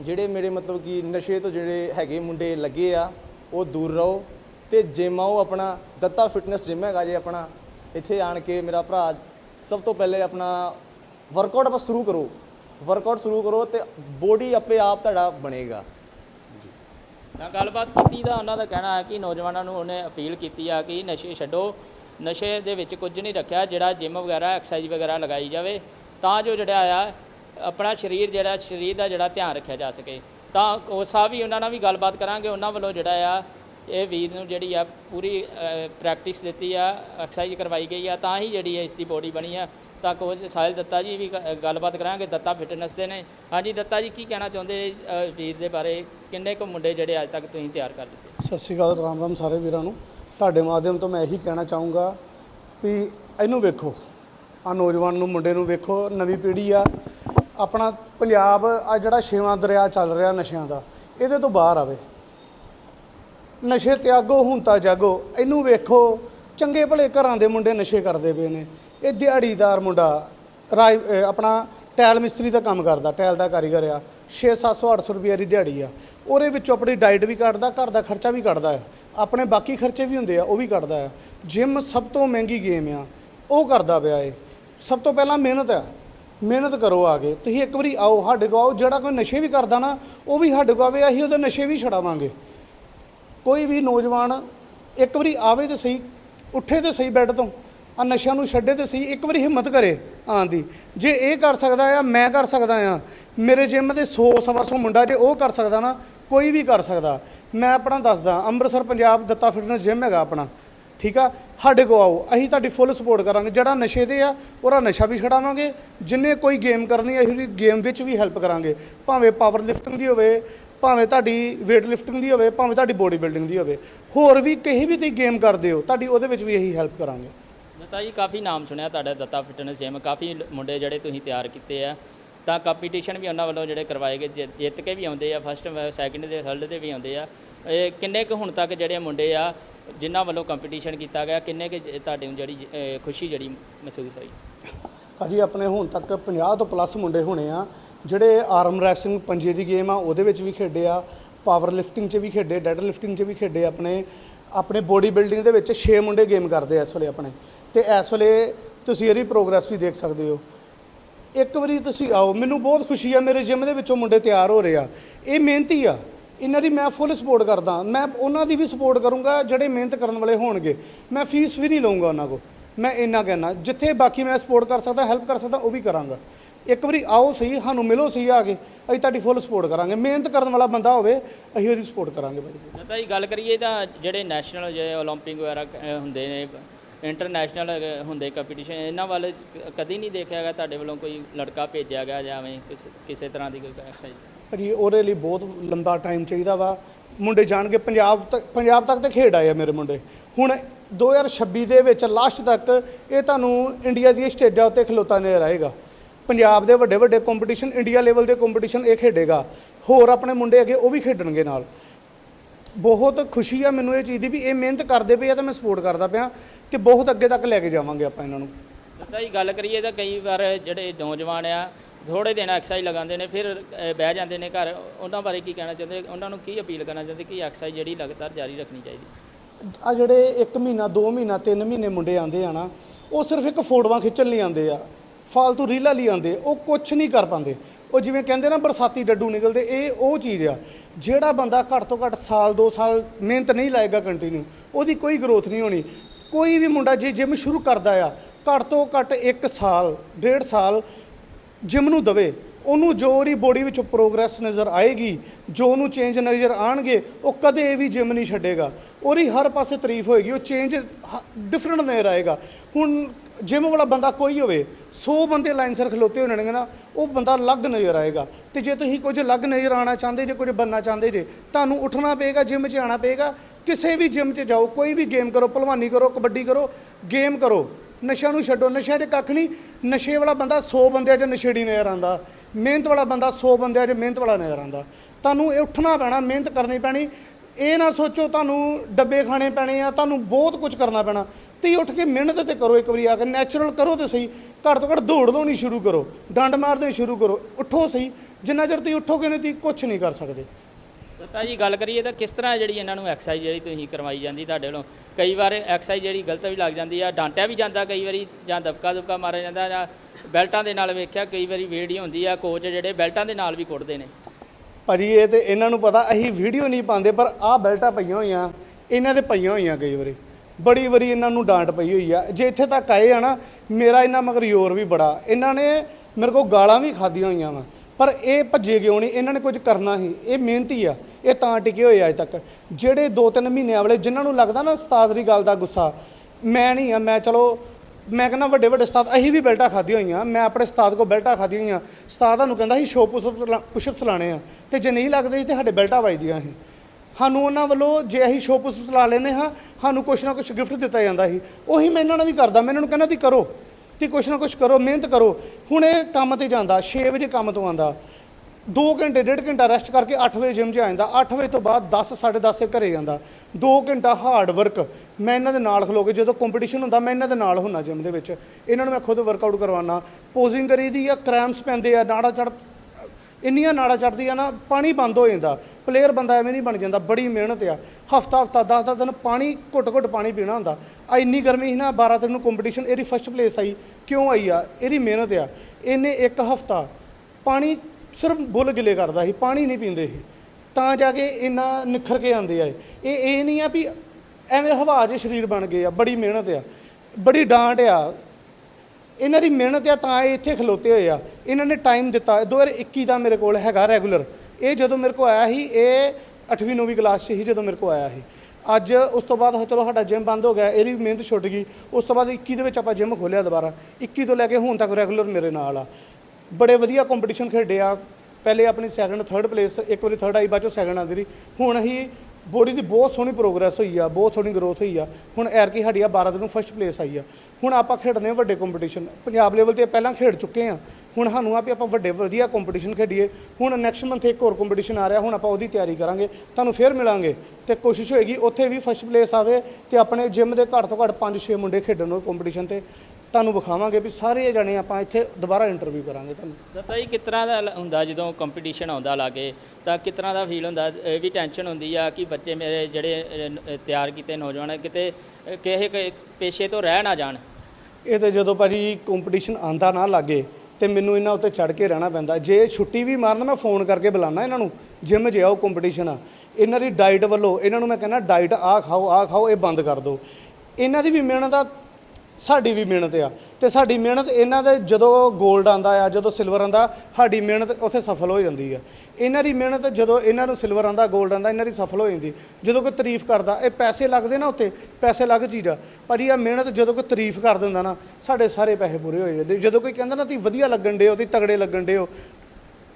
S2: ਜਿਹੜੇ ਮੇਰੇ ਮਤਲਬ ਕਿ ਨਸ਼ੇ ਤੋਂ ਜਿਹੜੇ ਹੈਗੇ ਮੁੰਡੇ ਲੱਗੇ ਆ, ਉਹ ਦੂਰ ਰਹੋ ਤੇ ਜਿਮ ਆਓ ਆਪਣਾ ਦੱਤਾ ਫਿਟਨੈਸ ਜਿਮ ਹੈਗਾ ਜੇ ਆਪਣਾ, ਇੱਥੇ ਆਣ ਕੇ ਮੇਰਾ ਭਰਾ ਸਭ ਤੋਂ ਪਹਿਲੇ ਆਪਣਾ ਵਰਕਆਊਟ ਆਪਾਂ ਸ਼ੁਰੂ ਕਰੋ। ਵਰਕਆਊਟ ਸ਼ੁਰੂ ਕਰੋ ਤੇ ਬੋਡੀ ਆਪੇ ਆਪ ਤੁਹਾਡਾ ਬਣੇਗਾ।
S3: ਤਾਂ ਗੱਲਬਾਤ ਕੀਤੀ ਤਾਂ ਉਹਨਾਂ ਦਾ ਕਹਿਣਾ ਹੈ ਕਿ ਨੌਜਵਾਨਾਂ ਨੂੰ ਉਹਨੇ ਅਪੀਲ ਕੀਤੀ ਆ ਕਿ ਨਸ਼ੇ ਛੱਡੋ, ਨਸ਼ੇ ਦੇ ਵਿੱਚ ਕੁਝ ਨਹੀਂ ਰੱਖਿਆ, ਜਿਹੜਾ ਜਿਮ ਵਗੈਰਾ ਐਕਸਰਸਾਈਜ਼ ਵਗੈਰਾ ਲਗਾਈ ਜਾਵੇ, ਤਾਂ ਜੋ ਜਿਹੜਾ ਆ, ਆਪਣਾ ਸਰੀਰ ਜਿਹੜਾ, ਸਰੀਰ ਦਾ ਜਿਹੜਾ ਧਿਆਨ ਰੱਖਿਆ ਜਾ ਸਕੇ। ਤਾਂ ਉਸ ਸਾਹਿਬ ਵੀ ਉਹਨਾਂ ਨਾਲ ਵੀ ਗੱਲਬਾਤ ਕਰਾਂਗੇ, ਉਹਨਾਂ ਵੱਲੋਂ ਜਿਹੜਾ ਆ, ਇਹ ਵੀਰ ਨੂੰ ਜਿਹੜੀ ਆ ਪੂਰੀ ਪ੍ਰੈਕਟਿਸ ਦਿੱਤੀ ਆ ਐਕਸਰਸਾਈਜ਼ ਕਰਵਾਈ ਗਈ ਆ, ਤਾਂ ਹੀ ਜਿਹੜੀ ਹੈ ਇਸ ਦੀ ਬੋਡੀ ਬਣੀ ਆ। ਤਾਂ ਕੋਚ ਸਾਹਿਲ ਦੱਤਾ ਜੀ ਵੀ ਗੱਲਬਾਤ ਕਰਾਂਗੇ, ਦੱਤਾ ਫਿਟਨੈਸ ਦੇ ਨੇ। ਹਾਂਜੀ, ਦੱਤਾ ਜੀ, ਕੀ ਕਹਿਣਾ ਚਾਹੁੰਦੇ ਵੀਰ ਦੇ ਬਾਰੇ? ਕਿੰਨੇ ਕੁ ਮੁੰਡੇ ਜਿਹੜੇ ਅੱਜ ਤੱਕ ਤੁਸੀਂ ਤਿਆਰ ਕਰ ਦਿੱਤੇ?
S1: ਸਤਿ ਸ਼੍ਰੀ ਅਕਾਲ, ਰਾਮ ਰਾਮ ਸਾਰੇ ਵੀਰਾਂ ਨੂੰ। ਤੁਹਾਡੇ ਮਾਧਿਅਮ ਤੋਂ ਮੈਂ ਇਹੀ ਕਹਿਣਾ ਚਾਹੂੰਗਾ ਵੀ ਇਹਨੂੰ ਵੇਖੋ। ਆ ਨੌਜਵਾਨ ਨੂੰ, ਮੁੰਡੇ ਨੂੰ ਵੇਖੋ, ਨਵੀਂ ਪੀੜ੍ਹੀ ਆ। ਆਪਣਾ ਪੰਜਾਬ, ਆ ਜਿਹੜਾ ਛੇਵਾਂ ਦਰਿਆ ਚੱਲ ਰਿਹਾ ਨਸ਼ਿਆਂ ਦਾ, ਇਹਦੇ ਤੋਂ ਬਾਹਰ ਆਵੇ। ਨਸ਼ੇ ਤਿਆਗੋ, ਹੁਣ ਤਾਂ ਜਾਗੋ। ਇਹਨੂੰ ਵੇਖੋ, ਚੰਗੇ ਭਲੇ ਘਰਾਂ ਦੇ ਮੁੰਡੇ ਨਸ਼ੇ ਕਰਦੇ ਪਏ ਨੇ। ਇਹ ਦਿਹਾੜੀਦਾਰ ਮੁੰਡਾ, ਰਾਜ ਆਪਣਾ ਟੈਲ ਮਿਸਤਰੀ ਦਾ ਕੰਮ ਕਰਦਾ, ਟੈਲ ਦਾ ਕਾਰੀਗਰ ਆ। 6 700 800 ਰੁਪਏ ਦੀ ਦਿਹਾੜੀ ਆ। ਉਹਦੇ ਵਿੱਚੋਂ ਆਪਣੀ ਡਾਈਟ ਵੀ ਕੱਢਦਾ, ਘਰ ਦਾ ਖਰਚਾ ਵੀ ਕੱਢਦਾ ਆ। ਆਪਣੇ ਬਾਕੀ ਖਰਚੇ ਵੀ ਹੁੰਦੇ ਆ, ਉਹ ਵੀ ਕੱਢਦਾ ਆ। ਜਿਮ ਸਭ ਤੋਂ ਮਹਿੰਗੀ ਗੇਮ ਆ, ਉਹ ਕਰਦਾ ਪਿਆ ਏ। ਸਭ ਤੋਂ ਪਹਿਲਾਂ ਮਿਹਨਤ ਆ। ਮਿਹਨਤ ਕਰੋ ਆ ਕੇ ਤੁਸੀਂ ਇੱਕ ਵਾਰੀ ਆਓ, ਸਾਡੇ ਕੋਲ ਆਓ। ਜਿਹੜਾ ਕੋਈ ਨਸ਼ੇ ਵੀ ਕਰਦਾ ਨਾ, ਉਹ ਵੀ ਸਾਡੇ ਕੋਲ ਆਵੇ, ਅਸੀਂ ਉਹਦੇ ਨਸ਼ੇ ਵੀ ਛਡਾਵਾਂਗੇ। ਕੋਈ ਵੀ ਨੌਜਵਾਨ ਇੱਕ ਵਾਰੀ ਆਵੇ ਤੇ ਸਹੀ, ਉੱਠੇ ਤੇ ਸਹੀ ਬੈੱਡ ਤੋਂ। ਆ ਨਸ਼ਿਆਂ ਨੂੰ ਛੱਡੇ ਤੇ ਸਹੀ ਇੱਕ ਵਾਰੀ ਹਿੰਮਤ ਕਰੇ ਆਉਣ ਦੀ। ਜੇ ਇਹ ਕਰ ਸਕਦਾ ਆ, ਮੈਂ ਕਰ ਸਕਦਾ ਆ। ਮੇਰੇ ਜਿੰਮ ਦੇ 100 ਸਵਾ ਸੌ ਮੁੰਡਾ ਜੇ ਉਹ ਕਰ ਸਕਦਾ ਨਾ, ਕੋਈ ਵੀ ਕਰ ਸਕਦਾ। ਮੈਂ ਆਪਣਾ ਦੱਸਦਾ, ਅੰਮ੍ਰਿਤਸਰ ਪੰਜਾਬ ਦਿੱਤਾ ਫਿਟਨੈਸ ਜਿਮ ਹੈਗਾ ਆਪਣਾ। ਠੀਕ ਆ? ਸਾਡੇ ਕੋ ਆਓ, ਅਸੀਂ ਤੁਹਾਡੀ ਫੁੱਲ ਸਪੋਰਟ ਕਰਾਂਗੇ। ਜਿਹੜਾ ਨਸ਼ੇ ਦੇ ਆ, ਉਹਦਾ ਨਸ਼ਾ ਵੀ ਛਡਾਵਾਂਗੇ। ਜਿੰਨੇ ਕੋਈ ਗੇਮ ਕਰਨੀ ਅਸੀਂ ਗੇਮ ਵਿੱਚ ਵੀ ਹੈਲਪ ਕਰਾਂਗੇ। ਭਾਵੇਂ ਪਾਵਰ ਲਿਫਟਿੰਗ ਦੀ ਹੋਵੇ, ਭਾਵੇਂ ਤੁਹਾਡੀ weight lifting ਦੀ ਹੋਵੇ, ਭਾਵੇਂ ਤੁਹਾਡੀ ਬੋਡੀ ਬਿਲਡਿੰਗ ਦੀ ਹੋਵੇ। ਹੋਰ ਵੀ ਕਿਸੇ ਵੀ ਤੁਸੀਂ ਗੇਮ ਕਰਦੇ ਹੋ, ਤੁਹਾਡੀ ਉਹਦੇ ਵਿੱਚ ਵੀ ਅਸੀਂ ਹੈਲਪ ਕਰਾਂਗੇ।
S3: ਦੱਤਾ ਜੀ ਕਾਫੀ ਨਾਮ ਸੁਣਿਆ ਤੁਹਾਡਾ ਦੱਤਾ ਫਿਟਨੈਸ ਜਿਮ ਕਾਫੀ ਲ- ਮੁੰਡੇ ਜਿਹੜੇ ਤੁਸੀਂ ਤਿਆਰ ਕੀਤੇ ਆ। ਤਾਂ ਕੰਪੀਟੀਸ਼ਨ ਵੀ ਉਹਨਾਂ ਵੱਲੋਂ ਜਿਹੜੇ ਕਰਵਾਏ ਗਏ, ਜਿ- ਜਿੱਤ ਕੇ ਵੀ ਆਉਂਦੇ ਆ ਫਸਟ ਸੈਕਿੰਡ ਦੇ ਥਰਡ ਤੇ ਵੀ ਆਉਂਦੇ ਆ। ਇਹ ਕਿੰਨੇ ਕੁ ਹੁਣ ਤੱਕ ਜਿਹੜੇ ਮੁੰਡੇ ਆ, ਜਿਨ੍ਹਾਂ ਵੱਲੋਂ ਕੰਪੀਟੀਸ਼ਨ ਕੀਤਾ ਗਿਆ, ਕਿੰਨੇ ਕੁ ਜ- ਤੁਹਾਡੇ ਨੂੰ ਜਿਹੜੀ ਜ- ਅਹ, ਖੁਸ਼ੀ ਜਿਹੜੀ ਮਹਿਸੂਸ ਹੋਈ?
S1: ਭਾਜੀ, ਆਪਣੇ ਹੁਣ ਤੱਕ 50 ਤੋਂ ਪਲੱਸ ਮੁੰਡੇ ਹੋਣੇ ਆ, ਜਿਹੜੇ ਆਰਮ ਰੈਸਲਿੰਗ ਪੰਜੇ ਦੀ ਗੇਮ ਆ, ਉਹਦੇ ਵਿੱਚ ਵੀ ਖੇਡੇ ਆ ਪਾਵਰ ਲਿਫਟਿੰਗ 'ਚ ਵੀ ਖੇਡੇ ਡੈਡ ਲਿਫਟਿੰਗ 'ਚ ਵੀ ਖੇਡੇ ਆਪਣੇ ਆਪਣੇ ਬੋਡੀ ਬਿਲਡਿੰਗ ਦੇ ਵਿੱਚ 6 ਮੁੰਡੇ ਗੇਮ ਕਰਦੇ ਆ ਇਸ ਵੇਲੇ ਆਪਣੇ। ਤੇ ਇਸ ਵੇਲੇ ਤੁਸੀਂ ਇਹਦੀ ਪ੍ਰੋਗਰੈਸ ਵੀ ਦੇਖ ਸਕਦੇ ਹੋ ਇੱਕ ਵਾਰੀ ਤੁਸੀਂ ਆਓ ਮੈਨੂੰ ਬਹੁਤ ਖੁਸ਼ੀ ਆ ਮੇਰੇ ਜਿਮ ਦੇ ਵਿੱਚੋਂ ਮੁੰਡੇ ਤਿਆਰ ਹੋ ਰਹੇ ਆ ਇਹ ਮਿਹਨਤੀ ਆ ਇਹਨਾਂ ਦੀ ਮੈਂ ਫੁੱਲ ਸਪੋਰਟ ਕਰਦਾ ਮੈਂ ਉਹਨਾਂ ਦੀ ਵੀ ਸਪੋਰਟ ਕਰੂੰਗਾ ਜਿਹੜੇ ਮਿਹਨਤ ਕਰਨ ਵਾਲੇ ਹੋਣਗੇ ਮੈਂ ਫੀਸ ਵੀ ਨਹੀਂ ਲਵਾਂਗਾ ਉਹਨਾਂ ਕੋ ਮੈਂ ਇੰਨਾ ਕਹਿਣਾ ਜਿੱਥੇ ਬਾਕੀ ਮੈਂ ਸਪੋਰਟ ਕਰ ਸਕਦਾ ਹੈਲਪ ਕਰ ਸਕਦਾ ਉਹ ਵੀ ਕਰਾਂਗਾ ਇੱਕ ਵਾਰੀ ਆਓ ਸਹੀ ਸਾਨੂੰ ਮਿਲੋ ਸਹੀ ਆ ਕੇ ਅਸੀਂ ਤੁਹਾਡੀ ਫੁੱਲ ਸਪੋਰਟ ਕਰਾਂਗੇ ਮਿਹਨਤ ਕਰਨ ਵਾਲਾ ਬੰਦਾ ਹੋਵੇ ਅਸੀਂ ਉਹਦੀ ਸਪੋਰਟ ਕਰਾਂਗੇ ਭਾਜੀ
S3: ਦੱਤਾ ਜੀ ਗੱਲ ਕਰੀਏ ਤਾਂ ਜਿਹੜੇ ਨੈਸ਼ਨਲ ਜੇ 올림픽 ਵਗੈਰਾ ਅਹ, ਹੁੰਦੇ ਨੇ ਇੰਟਰਨੈਸ਼ਨਲ ਹੁੰਦੇ ਕੰਪੀਟੀਸ਼ਨ ਇਹਨਾਂ ਵੱਲ ਕ- ਕਦੀ ਨਹੀਂ ਦੇਖਿਆ ਗਿਆ ਤੁਹਾਡੇ ਵੱਲੋਂ ਕੋਈ ਲੜਕਾ ਭੇਜਿਆ ਗਿਆ ਜਾਂ ਐਵੇਂ ਕਿਸੇ ਕਿਸੇ ਤਰ੍ਹਾਂ ਦੀ ਕੋਈ ਐਕਸਰਸਾਈਜ਼
S1: ਭਾਜੀ ਉਹਦੇ ਲਈ ਬਹੁਤ ਲੰਬਾ ਟਾਈਮ ਚਾਹੀਦਾ ਵਾ। ਮੁੰਡੇ ਜਾਣਗੇ, ਪੰਜਾਬ ਤੱਕ ਪੰਜਾਬ ਤੱਕ ਤੇ ਖੇਡ ਆਏ ਆ ਮੇਰੇ ਮੁੰਡੇ। ਹੁਣ 2026 ਦੇ ਵਿੱਚ ਲਾਸਟ ਤੱਕ ਇਹ ਤੁਹਾਨੂੰ ਇੰਡੀਆ ਦੀਆਂ ਸਟੇਜਾਂ ਉੱਤੇ ਖਲੋਤਾ ਨਜ਼ਰ ਆਏਗਾ। ਪੰਜਾਬ ਦੇ ਵੱਡੇ ਵੱਡੇ ਕੰਪੀਟੀਸ਼ਨ ਇੰਡੀਆ ਲੈਵਲ ਦੇ ਕੰਪੀਟੀਸ਼ਨ ਇਹ ਖੇਡੇਗਾ। ਹੋਰ ਆਪਣੇ ਮੁੰਡੇ ਹੈਗੇ ਉਹ ਵੀ ਖੇਡਣਗੇ ਨਾਲ। ਬਹੁਤ ਖੁਸ਼ੀ ਆ ਮੈਨੂੰ ਇਹ ਚੀਜ਼ ਦੀ ਵੀ ਇਹ ਮਿਹਨਤ ਕਰਦੇ ਪਏ ਆ ਤਾਂ ਮੈਂ ਸਪੋਰਟ ਕਰਦਾ ਪਿਆ ਤੇ ਬਹੁਤ ਅੱਗੇ ਤੱਕ ਲੈ ਕੇ ਜਾਵਾਂਗੇ ਆਪਾਂ ਇਹਨਾਂ ਨੂੰ।
S3: ਦੱਤਾ ਜੀ ਗੱਲ ਕਰੀਏ ਤਾਂ ਕਈ ਵਾਰ ਜਿਹੜੇ ਨੌਜਵਾਨ ਆ ਥੋੜੇ ਦਿਨ ਐਕਸਰਸਾਈਜ਼ ਲਗਾਉਂਦੇ ਨੇ ਫਿਰ ਬਹਿ ਜਾਂਦੇ ਨੇ ਘਰ। ਉਹਨਾਂ ਬਾਰੇ ਕੀ ਕਹਿਣਾ ਚਾਹੁੰਦੇ? ਉਹਨਾਂ ਨੂੰ ਕੀ ਅਪੀਲ ਕਰਨਾ ਚਾਹੁੰਦੇ ਕਿ ਐਕਸਰਸਾਈਜ਼ ਜਿਹੜੀ ਲਗਾਤਾਰ ਜਾਰੀ ਰੱਖਣੀ ਚਾਹੀਦੀ?
S1: ਆ ਜਿਹੜੇ 1 ਮਹੀਨਾ 2 ਮਹੀਨਾ 3 ਮਹੀਨੇ ਮੁੰਡੇ ਆਂਦੇ ਆ ਨਾ ਉਹ ਸਿਰਫ ਇੱਕ ਫੋਟੋਆਂ ਖਿੱਚਣ ਲਈ ਆਂਦੇ ਆ ਫਾਲਤੂ ਰੀਲਾਂ ਲਈ ਆਂਦੇ ਉਹ ਕੁਝ ਨਹੀਂ ਕਰ ਪਾਉਂਦੇ। ਉਹ ਜਿਵੇਂ ਕਹਿੰਦੇ ਨਾ ਬਰਸਾਤੀ ਡੱਡੂ ਨਿਕਲਦੇ, ਇਹ ਉਹ ਚੀਜ਼ ਆ। ਜਿਹੜਾ ਬੰਦਾ ਘੱਟ ਤੋਂ ਘੱਟ ਸਾਲ 2 ਸਾਲ ਮਿਹਨਤ ਨਹੀਂ ਲਾਏਗਾ ਕੰਟੀਨਿਊ ਉਹਦੀ ਕੋਈ ਗਰੋਥ ਨਹੀਂ ਹੋਣੀ। ਕੋਈ ਵੀ ਮੁੰਡਾ ਜੇ ਜਿਮ ਸ਼ੁਰੂ ਕਰਦਾ ਆ, ਘੱਟ ਤੋਂ ਘੱਟ 1 ਸਾਲ, ਡੇਢ ਸਾਲ ਜਿਮ ਨੂੰ ਦਵੇ। ਉਹਨੂੰ ਜੋ ਉਹਦੀ ਬੋਡੀ ਵਿੱਚ ਪ੍ਰੋਗਰੈਸ ਨਜ਼ਰ ਆਏਗੀ, ਜੋ ਉਹਨੂੰ ਚੇਂਜ ਨਜ਼ਰ ਆਣਗੇ, ਉਹ ਕਦੇ ਵੀ ਜਿਮ ਨਹੀਂ ਛੱਡੇਗਾ। ਉਹਦੀ ਹਰ ਪਾਸੇ ਤਾਰੀਫ ਹੋਏਗੀ, ਉਹ ਚੇਂਜ ਡਿਫਰੈਂਟ ਨਜ਼ਰ ਆਏਗਾ। ਹੁਣ ਜਿਮ ਵਾਲਾ ਬੰਦਾ ਕੋਈ ਹੋਵੇ 100 ਬੰਦੇ ਲਾਈਨ ਸਰ ਖਲੋਤੇ ਹੋਣਗੇ ਨਾ, ਉਹ ਬੰਦਾ ਅਲੱਗ ਨਜ਼ਰ ਆਏਗਾ। ਤੇ ਜੇ ਤੁਸੀਂ ਕੁਝ ਅਲੱਗ ਨਜ਼ਰ ਆਣਾ ਚਾਹੁੰਦੇ, ਜੇ ਕੁਝ ਬੰਨਾ ਚਾਹੁੰਦੇ ਜੇ, ਤੁਹਾਨੂੰ ਉੱਠਣਾ ਪਏਗਾ, ਜਿਮ 'ਚ ਆਣਾ ਪਏਗਾ। ਕਿਸੇ ਵੀ ਜਿਮ 'ਚ ਜਾਓ, ਕੋਈ ਵੀ ਗੇਮ ਕਰੋ, ਭਲਵਾਨੀ ਕਰੋ, ਕਬੱਡੀ ਕਰੋ, ਗੇਮ ਕਰੋ। ਨਸ਼ਾ ਨੂੰ ਛੱਡੋ ਨਸ਼ਾ ਦੇ ਕੱਖ ਨਹੀਂ। ਨਸ਼ੇ ਵਾਲਾ ਬੰਦਾ 100 ਬੰਦਿਆਂ 'ਚ ਨਸ਼ੇੜੀ ਨਜ਼ਰ ਆਉਂਦਾ। ਮਿਹਨਤ ਵਾਲਾ ਬੰਦਾ 100 ਬੰਦਿਆਂ 'ਚ ਮਿਹਨਤ ਵਾਲਾ ਨਜ਼ਰ ਆਉਂਦਾ। ਤੁਹਾਨੂੰ ਇਹ ਉੱਠਣਾ ਪੈਣਾ, ਮਿਹਨਤ ਕਰਨੀ ਪੈਣੀ। ਇਹ ਨਾ ਸੋਚੋ ਤੁਹਾਨੂੰ ਡੱਬੇ ਖਾਣੇ ਪੈਣੇ ਆ, ਤੁਹਾਨੂੰ ਬਹੁਤ ਕੁਝ ਕਰਨਾ ਪੈਣਾ। ਤੁਸੀਂ ਉੱਠ ਕੇ ਮਿਹਨਤ ਤੇ ਕਰੋ ਇੱਕ ਵਾਰੀ ਆ ਕੇ ਨੈਚੁਰਲ ਕਰੋ ਤੇ ਸਹੀ। ਘੱਟ ਤੋਂ ਘੱਟ ਦੌੜ ਨਹੀਂ ਸ਼ੁਰੂ ਕਰੋ ਡੰਡ ਮਾਰਦੇ ਸ਼ੁਰੂ ਕਰੋ ਉੱਠੋ ਸਹੀ। ਜਿੰਨਾ ਚਿਰ ਤੁਸੀਂ ਉੱਠੋਗੇ ਨਹੀਂ ਤੁਸੀਂ ਕੁਝ ਨਹੀਂ ਕਰ ਸਕਦੇ।
S3: ਦੱਤਾ ਜੀ ਗੱਲ ਕਰੀਏ ਤਾਂ ਕਿਸ ਤਰ੍ਹਾਂ ਜਿਹੜੀ ਇਹਨਾਂ ਨੂੰ ਐਕਸਰਸਾਈਜ਼ ਜਿਹੜੀ ਤੁਸੀਂ ਕਰਵਾਈ ਜਾਂਦੀ ਤੁਹਾਡੇ ਵੱਲੋਂ? ਕਈ ਵਾਰ ਐਕਸਰਸਾਈਜ਼ ਜਿਹੜੀ ਗਲਤ ਵੀ ਲੱਗ ਜਾਂਦੀ ਆ ਡਾਂਟਿਆ ਵੀ ਜਾਂਦਾ ਕਈ ਵਾਰੀ ਜਾਂ ਦਬਕਾ ਦੁਬਕਾ ਮਾਰਿਆ ਜਾਂਦਾ ਜਾਂ ਬੈਲਟਾਂ ਦੇ ਨਾਲ ਵੇਖਿਆ ਕਈ ਵਾਰੀ ਵੀਡੀਓ ਹੁੰਦੀ ਆ ਕੋਚ ਜਿਹੜੇ ਬੈਲਟਾਂ ਦੇ ਨਾਲ ਵੀ ਕੁੱਟਦੇ ਨੇ।
S1: ਭਾਜੀ ਇਹ ਤੇ ਇਹਨਾਂ ਨੂੰ ਪਤਾ ਅਸੀਂ ਵੀਡੀਓ ਨਹੀਂ ਪਾਉਂਦੇ ਪਰ ਆਹ ਬੈਲਟਾਂ ਪਈਆਂ ਹੋਈਆਂ ਇਹਨਾਂ ਦੇ ਪਈਆਂ ਹੋਈਆਂ ਕਈ ਵਾਰੀ। ਬੜੀ ਵਾਰੀ ਇਹਨਾਂ ਨੂੰ ਡਾਂਟ ਪਈ ਹੋਈ ਆ। ਜੇ ਇੱਥੇ ਤੱਕ ਆਏ ਆ ਨਾ, ਮੇਰਾ ਇਹਨਾਂ ਮਗਰ ਯੋਰ ਵੀ ਬੜਾ। ਇਹਨਾਂ ਨੇ ਮੇਰੇ ਕੋਲ ਗਾਲਾਂ ਵੀ ਖਾਧੀਆਂ ਹੋਈਆਂ ਵਾ। ਪਰ ਇਹ ਭੱਜੇ ਕਿਉਂ ਨਹੀਂ? ਇਹਨਾਂ ਨੇ ਕੁਝ ਕਰਨਾ ਹੀ ਇਹ ਮਿਹਨਤੀ ਆ। ਇਹ ਤਾਂ ਟਿਕੇ ਹੋਏ ਅੱਜ ਤੱਕ। ਜਿਹੜੇ 2-3 ਮਹੀਨਿਆਂ ਵਾਲੇ, ਜਿਨ੍ਹਾਂ ਨੂੰ ਲੱਗਦਾ ਨਾ ਉਸਤਾਦ ਦੀ ਗੱਲ ਦਾ ਗੁੱਸਾ, ਮੈਂ ਨਹੀਂ ਆ। ਮੈਂ ਚਲੋ, ਮੈਂ ਕਹਿੰਦਾ ਵੱਡੇ ਵੱਡੇ ਉਸਤਾਦ, ਅਸੀਂ ਵੀ ਬੈਲਟਾਂ ਖਾਧੀਆਂ ਹੋਈਆਂ। ਮੈਂ ਆਪਣੇ ਉਸਤਾਦ ਕੋਲ ਬੈਲਟਾਂ ਖਾਧੀਆਂ ਹੋਈਆਂ। ਉਸਤਾਦ ਤੁਹਾਨੂੰ ਕਹਿੰਦਾ ਸੀ ਸ਼ੋ ਪੁਸ਼ਅਪਸ ਲਾਣੇ ਆ। ਤੇ ਜੇ ਨਹੀਂ ਲੱਗਦੇ ਸੀ ਤੇ ਸਾਡੇ ਬੈਲਟਾਂ ਵੱਜਦੀਆਂ ਸੀ। ਸਾਨੂੰ ਉਹਨਾਂ ਵੱਲੋਂ ਜੇ ਅਸੀਂ ਸ਼ੋ ਪੁਸ਼ਪਸ ਲਾ ਲੈਨੇ ਹਾਂ, ਸਾਨੂੰ ਕੁਛ ਨਾ ਕੁਛ ਗਿਫਟ ਦਿੱਤਾ ਜਾਂਦਾ ਸੀ। ਉਹੀ ਮੈਂ ਇਹਨਾਂ ਨਾਲ ਵੀ ਕਰਦਾ, ਮੈਂ ਇਹਨਾਂ ਨੂੰ ਕਹਿੰਦਾ ਤੀ ਕਰੋ ਤੀ ਕੁਛ ਨਾ ਕੁਛ ਕਰੋ, ਮਿਹਨਤ ਕਰੋ। ਹੁਣ ਇਹ ਕੰਮ ਤੇ ਜਾਂਦਾ 6 ਵਜੇ ਕੰਮ ਤੋਂ ਆਂਦਾ 2 ਘੰਟੇ, ਡੇਢ ਘੰਟਾ ਰੈਸਟ ਕਰਕੇ 8 ਵਜੇ ਜਿਮ 'ਚ ਆ ਜਾਂਦਾ। 8 ਵਜੇ ਤੋਂ ਬਾਅਦ 10 10:30 ਘਰੇ ਜਾਂਦਾ। 2 ਘੰਟਾ ਹਾਰਡ ਵਰਕ ਮੈਂ ਇਹਨਾਂ ਦੇ ਨਾਲ ਖਲੋ ਕੇ, ਜਦੋਂ ਕੰਪੀਟੀਸ਼ਨ ਹੁੰਦਾ, ਮੈਂ ਇਹਨਾਂ ਦੇ ਨਾਲ ਹੁੰਨਾ ਜਿਮ ਦੇ ਵਿੱਚ। ਇਹਨਾਂ ਨੂੰ ਮੈਂ ਖੁਦ ਵਰਕਆਊਟ ਕਰਵਾਉਣਾ ਪੋਜ਼ਿੰਗ ਕਰੀਦੀ ਆ ਕ੍ਰੈਂਪਸ ਪੈਂਦੇ ਆ, ਨਾੜਾ ਚੜ ਇੰਨੀਆਂ ਨਾੜਾਂ ਚੜਦੀਆਂ ਨਾ, ਪਾਣੀ ਬੰਦ ਹੋ ਜਾਂਦਾ। ਪਲੇਅਰ ਬੰਦਾ ਐਵੇਂ ਨਹੀਂ ਬਣ ਜਾਂਦਾ, ਬੜੀ ਮਿਹਨਤ ਆ। ਹਫਤਾ ਹਫਤਾ 10 10 ਦਿਨ ਪਾਣੀ ਘੁੱਟ ਘੁੱਟ ਪਾਣੀ ਪੀਣਾ ਹੁੰਦਾ। ਆ ਇੰਨੀ ਗਰਮੀ ਸੀ ਨਾ 12 ਦਿਨ ਨੂੰ ਕੰਪੀਟੀਸ਼ਨ ਇਹਦੀ ਫਸਟ ਪਲੇਸ ਆਈ। ਕਿਉਂ ਆਈ ਆ? ਇਹਦੀ ਮਿਹਨਤ ਆ। ਇਹਨੇ ਇੱਕ ਹਫਤਾ ਪਾਣੀ ਸਿਰਫ ਬੁੱਲ ਗਿਲੇ ਕਰਦਾ ਸੀ, ਪਾਣੀ ਨਹੀਂ ਪੀਂਦੇ ਸੀ। ਤਾਂ ਜਾ ਕੇ ਇੰਨਾ ਨਿਖਰ ਕੇ ਆਉਂਦੇ ਆ ਇਹ ਇਹ ਨਹੀਂ ਆ ਵੀ ਐਵੇਂ ਹਵਾ 'ਚ ਸਰੀਰ ਬਣ ਗਏ ਆ, ਬੜੀ ਮਿਹਨਤ ਆ। ਬੜੀ ਡਾਂਟ ਆ। ਇਹਨਾਂ ਦੀ ਮਿਹਨਤ ਆ, ਤਾਂ ਇਹ ਇੱਥੇ ਖਲੋਤੇ ਹੋਏ ਆ। ਇਹਨਾਂ ਨੇ ਟਾਈਮ ਦਿੱਤਾ। 2021 ਦਾ ਮੇਰੇ ਕੋਲ ਹੈਗਾ ਰੈਗੂਲਰ ਇਹ ਜਦੋਂ ਮੇਰੇ ਕੋਲ ਆਇਆ ਸੀ, ਇਹ 8ਵੀਂ 9ਵੀਂ ਕਲਾਸ 'ਚ ਸੀ ਜਦੋਂ ਮੇਰੇ ਕੋਲ ਆਇਆ ਸੀ। ਅੱਜ ਉਸ ਤੋਂ ਬਾਅਦ ਚਲੋ ਸਾਡਾ ਜਿਮ ਬੰਦ ਹੋ ਗਿਆ, ਇਹਦੀ ਮਿਹਨਤ ਛੁੱਟ ਗਈ। ਉਸ ਤੋਂ ਬਾਅਦ 21 ਦੇ ਵਿੱਚ ਆਪਾਂ ਜਿਮ ਖੋਲਿਆ ਦੁਬਾਰਾ। 21 ਤੋਂ ਲੈ ਕੇ ਹੁਣ ਤੱਕ ਰੈਗੂਲਰ ਮੇਰੇ ਨਾਲ ਆ। ਬੜੇ ਵਧੀਆ ਕੰਪੀਟੀਸ਼ਨ ਖੇਡਿਆ ਪਹਿਲੇ ਆਪਣੀ ਸੈਕੰਡ ਥਰਡ ਪਲੇਸ ਇੱਕ ਵਾਰੀ ਥਰਡ ਆਈ, ਬਾਅਦ ਚੋਂ ਸੈਕੰਡ ਆਉਂਦੀ ਰਹੀ। ਹੁਣ ਅਸੀਂ ਬੋਡੀ ਦੀ ਬਹੁਤ ਸੋਹਣੀ ਪ੍ਰੋਗਰੈਸ ਹੋਈ ਆ, ਬਹੁਤ ਸੋਹਣੀ ਗਰੋਥ ਹੋਈ ਆ। ਹੁਣ ਐਰ ਕੀ ਸਾਡੀ ਆ 12 ਦਿਨ ਨੂੰ ਫਸਟ ਪਲੇਸ ਆਈ ਆ। ਹੁਣ ਆਪਾਂ ਖੇਡਦੇ ਹਾਂ ਵੱਡੇ ਕੰਪੀਟੀਸ਼ਨ ਪੰਜਾਬ ਲੈਵਲ ਤੇ ਪਹਿਲਾਂ ਖੇਡ ਚੁੱਕੇ ਆ। ਹੁਣ ਸਾਨੂੰ ਆ ਵੀ ਆਪਾਂ ਵੱਡੇ ਵਧੀਆ ਕੰਪੀਟੀਸ਼ਨ ਖੇਡੀਏ। ਹੁਣ ਨੈਕਸਟ ਮੰਥ ਇੱਕ ਹੋਰ ਕੰਪੀਟੀਸ਼ਨ ਆ ਰਿਹਾ, ਹੁਣ ਆਪਾਂ ਉਹਦੀ ਤਿਆਰੀ ਕਰਾਂਗੇ। ਤੁਹਾਨੂੰ ਫੇਰ ਮਿਲਾਂਗੇ। ਤੇ ਕੋਸ਼ਿਸ਼ ਹੋਏਗੀ, ਉੱਥੇ ਵੀ ਫਸਟ ਪਲੇਸ ਆਵੇ ਤੇ ਆਪਣੇ ਜਿਮ ਦੇ ਘੱਟ ਤੋਂ ਘੱਟ 5-6 ਮੁੰਡੇ ਖੇਡਣ ਉਹ ਕੰਪੀਟੀਸ਼ਨ ਤੇ। ਤੁਹਾਨੂੰ ਵਿਖਾਵਾਂਗੇ ਵੀ ਸਾਰੇ ਜਣੇ ਆਪਾਂ ਇੱਥੇ ਦੁਬਾਰਾ ਇੰਟਰਵਿਊ ਕਰਾਂਗੇ ਤੁਹਾਨੂੰ।
S3: ਜੀ ਕਿਸ ਤਰ੍ਹਾਂ ਦਾ ਲ- ਹੁੰਦਾ ਜਦੋਂ ਕੰਪੀਟੀਸ਼ਨ ਆਉਂਦਾ ਲਾਗੇ ਤਾਂ ਤਰ੍ਹਾਂ ਦਾ ਫੀਲ ਹੁੰਦਾ? ਇਹ ਵੀ ਟੈਨਸ਼ਨ ਹੁੰਦੀ ਆ ਕਿ ਬੱਚੇ ਮੇਰੇ ਜਿਹੜੇ ਅ, ਨ- ਅ, ਤਿਆਰ ਕੀਤੇ ਨੌਜਵਾਨ ਆ, ਕਿਤੇ ਅ, ਕਿਸੇ ਕ- ਪੇਸ਼ੇ ਤੋਂ ਰਹਿ ਨਾ ਜਾਣ।
S1: ਇਹ ਤੇ ਜਦੋਂ ਭਾਜੀ ਕੰਪੀਟੀਸ਼ਨ ਆਂਦਾ ਨਾ ਲੱਗੇ ਤੇ ਮੈਨੂੰ ਇਹਨਾਂ ਉੱਤੇ ਚੜ ਕੇ ਰਹਿਣਾ ਪੈਂਦਾ। ਜੇ ਛੁੱਟੀ ਵੀ ਮਾਰਨ ਮੈਂ ਫੋਨ ਕਰਕੇ ਬੁਲਾਣਾ ਇਹਨਾਂ ਨੂੰ ਜਿਮ 'ਚ ਆਓ ਕੰਪੀਟੀਸ਼ਨ ਆ। ਇਹਨਾਂ ਦੀ ਡਾਈਟ ਵੱਲੋਂ ਇਹਨਾਂ ਨੂੰ ਮੈਂ ਕਹਿੰਦਾ ਡਾਈਟ ਆ ਖਾਓ ਆ ਖਾਓ ਇਹ ਬੰਦ ਕਰ ਦਿਓ। ਇਹਨਾਂ ਦੀ ਵੀ ਮਿਹਨਤ ਆ ਸਾਡੀ ਵੀ ਮਿਹਨਤ ਆ। ਤੇ ਸਾਡੀ ਮਿਹਨਤ ਇਹਨਾਂ ਦੇ ਜਦੋਂ 골ਡ ਆਂਦਾ ਆ, ਜਦੋਂ ਸਿਲਵਰ ਆਂਦਾ ਸਾਡੀ ਮਿਹਨਤ ਉੱਥੇ ਸਫਲ ਹੋ ਜਾਂਦੀ ਆ। ਇਹਨਾਂ ਦੀ ਮਿਹਨਤ ਜਦੋਂ ਇਹਨਾਂ ਨੂੰ ਸਿਲਵਰ ਆਂਦਾ 골ਡ ਆਂਦਾ ਇਹਨਾਂ ਦੀ ਸਫਲ ਹੋ ਜਾਂਦੀ। ਜਦੋਂ ਕੋਈ ਤਾਰੀਫ ਕਰਦਾ, ਇਹ ਪੈਸੇ ਲੱਗਦੇ ਨਾ ਉੱਤੇ ਪੈਸੇ ਲੱਗ ਚੀਜ਼ ਆ। ਪਰ ਇਹ ਆ ਮਿਹਨਤ ਜਦੋਂ ਕੋਈ ਤਾਰੀਫ ਕਰ ਦਿੰਦਾ ਨਾ, ਸਾਡੇ ਸਾਰੇ ਪੈਸੇ ਪੂਰੇ ਹੋ ਜਾਂਦੇ। ਜਦੋਂ ਕੋਈ ਕਹਿੰਦਾ ਨਾ, ਤੁਸੀਂ ਵਧੀਆ ਲੱਗਣ ਦੇ ਹੋ, ਤੁਸੀਂ ਤਗੜੇ ਲੱਗਣ ਦੇ ਹੋ,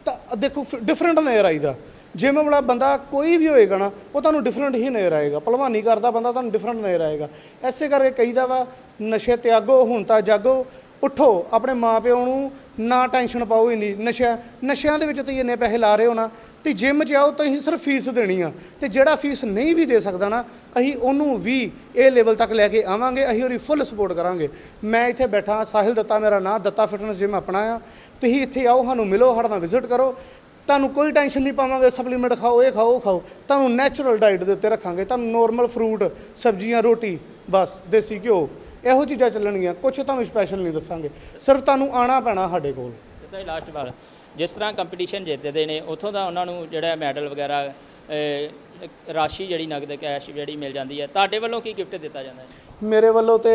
S1: ਤਾਂ ਦੇਖੋ ਡਿਫਰੈਂਟ ਨਜ਼ਰ ਆਈਦਾ। ਜਿਮ ਵਾਲਾ ਬੰਦਾ ਕੋਈ ਵੀ ਹੋਏਗਾ ਨਾ, ਉਹ ਤੁਹਾਨੂੰ ਡਿਫਰੈਂਟ ਹੀ ਨਜ਼ਰ ਆਏਗਾ। ਭਲਵਾਨੀ ਕਰਦਾ ਬੰਦਾ, ਤੁਹਾਨੂੰ ਡਿਫਰੈਂਟ ਨਜ਼ਰ ਆਏਗਾ। ਐਸੇ ਕਰਕੇ ਕਹੀਦਾ ਵਾ, ਨਸ਼ੇ ਤਿਆਗੋ, ਹੁਣ ਤਾਂ ਜਾਗੋ, ਉਠੋ, ਆਪਣੇ ਮਾਪਿਓ ਨੂੰ ਨਾ ਟੈਨਸ਼ਨ ਪਾਓ ਇੰਨੀ ਨਸ਼ਾ ਨਸ਼ਿਆਂ ਦੇ ਵਿੱਚ ਤੁਸੀਂ ਇੰਨੇ ਪੈਸੇ ਲਾ ਰਹੇ ਹੋ ਨਾ, ਤੇ ਜਿਮ 'ਚ ਆਓ ਤਾਂ ਅਸੀਂ ਸਿਰਫ ਫੀਸ ਦੇਣੀ ਆ। ਤੇ ਜਿਹੜਾ ਫੀਸ ਨਹੀਂ ਵੀ ਦੇ ਸਕਦਾ ਨਾ, ਅਸੀਂ ਉਹਨੂੰ ਵੀ ਇਹ ਲੈਵਲ ਤੱਕ ਲੈ ਕੇ ਆਵਾਂਗੇ, ਅਸੀਂ ਉਹਦੀ ਫੁੱਲ ਸਪੋਰਟ ਕਰਾਂਗੇ। ਮੈਂ ਇੱਥੇ ਬੈਠਾ, ਸਾਹਿਲ ਦੱਤਾ ਮੇਰਾ ਨਾਂ, ਦੱਤਾ ਫਿਟਨੈਸ ਜਿਮ ਆਪਣਾ ਆ। ਤੁਸੀਂ ਇੱਥੇ ਆਓ, ਸਾਨੂੰ ਮਿਲੋ, ਸਾਡੇ ਨਾਲ ਵਿਜ਼ਿਟ ਕਰੋ। ਤੁਹਾਨੂੰ ਕੋਈ ਟੈਨਸ਼ਨ ਨਹੀਂ ਪਾਵਾਂਗੇ ਸਪਲੀਮੈਂਟ ਖਾਓ ਇਹ ਖਾਓ ਉਹ ਖਾਓ। ਤੁਹਾਨੂੰ ਨੈਚੁਰਲ ਡਾਈਟ ਦੇ ਉੱਤੇ ਰੱਖਾਂਗੇ ਤੁਹਾਨੂੰ ਨੋਰਮਲ ਫਰੂਟ ਸਬਜ਼ੀਆਂ ਰੋਟੀ ਬਸ ਦੇਸੀ ਘਿਓ ਇਹੋ ਚੀਜ਼ਾਂ ਚੱਲਣਗੀਆਂ ਕੁਝ ਤੁਹਾਨੂੰ ਸਪੈਸ਼ਲ ਨਹੀਂ ਦੱਸਾਂਗੇ। ਸਿਰਫ ਤੁਹਾਨੂੰ ਆਣਾ ਪੈਣਾ ਸਾਡੇ ਕੋਲ।
S3: ਤਾਂ ਲਾਸਟ ਵਾਰ। ਜਿਸ ਤਰ੍ਹਾਂ ਕੰਪੀਟੀਸ਼ਨ ਜਿੱਤਦੇ ਨੇ ਉੱਥੋਂ ਦਾ ਉਹਨਾਂ ਨੂੰ ਜਿਹੜਾ ਮੈਡਲ ਵਗੈਰਾ ਰਾਸ਼ੀ ਜਿਹੜੀ ਨਗਦ ਕੈਸ਼ ਜਿਹੜੀ ਮਿਲ ਜਾਂਦੀ ਹੈ ਤੁਹਾਡੇ ਵੱਲੋਂ ਕੀ ਗਿਫਟ ਦਿੱਤਾ ਜਾਂਦਾ ਹੈ?
S1: ਮੇਰੇ ਵੱਲੋਂ ਤੇ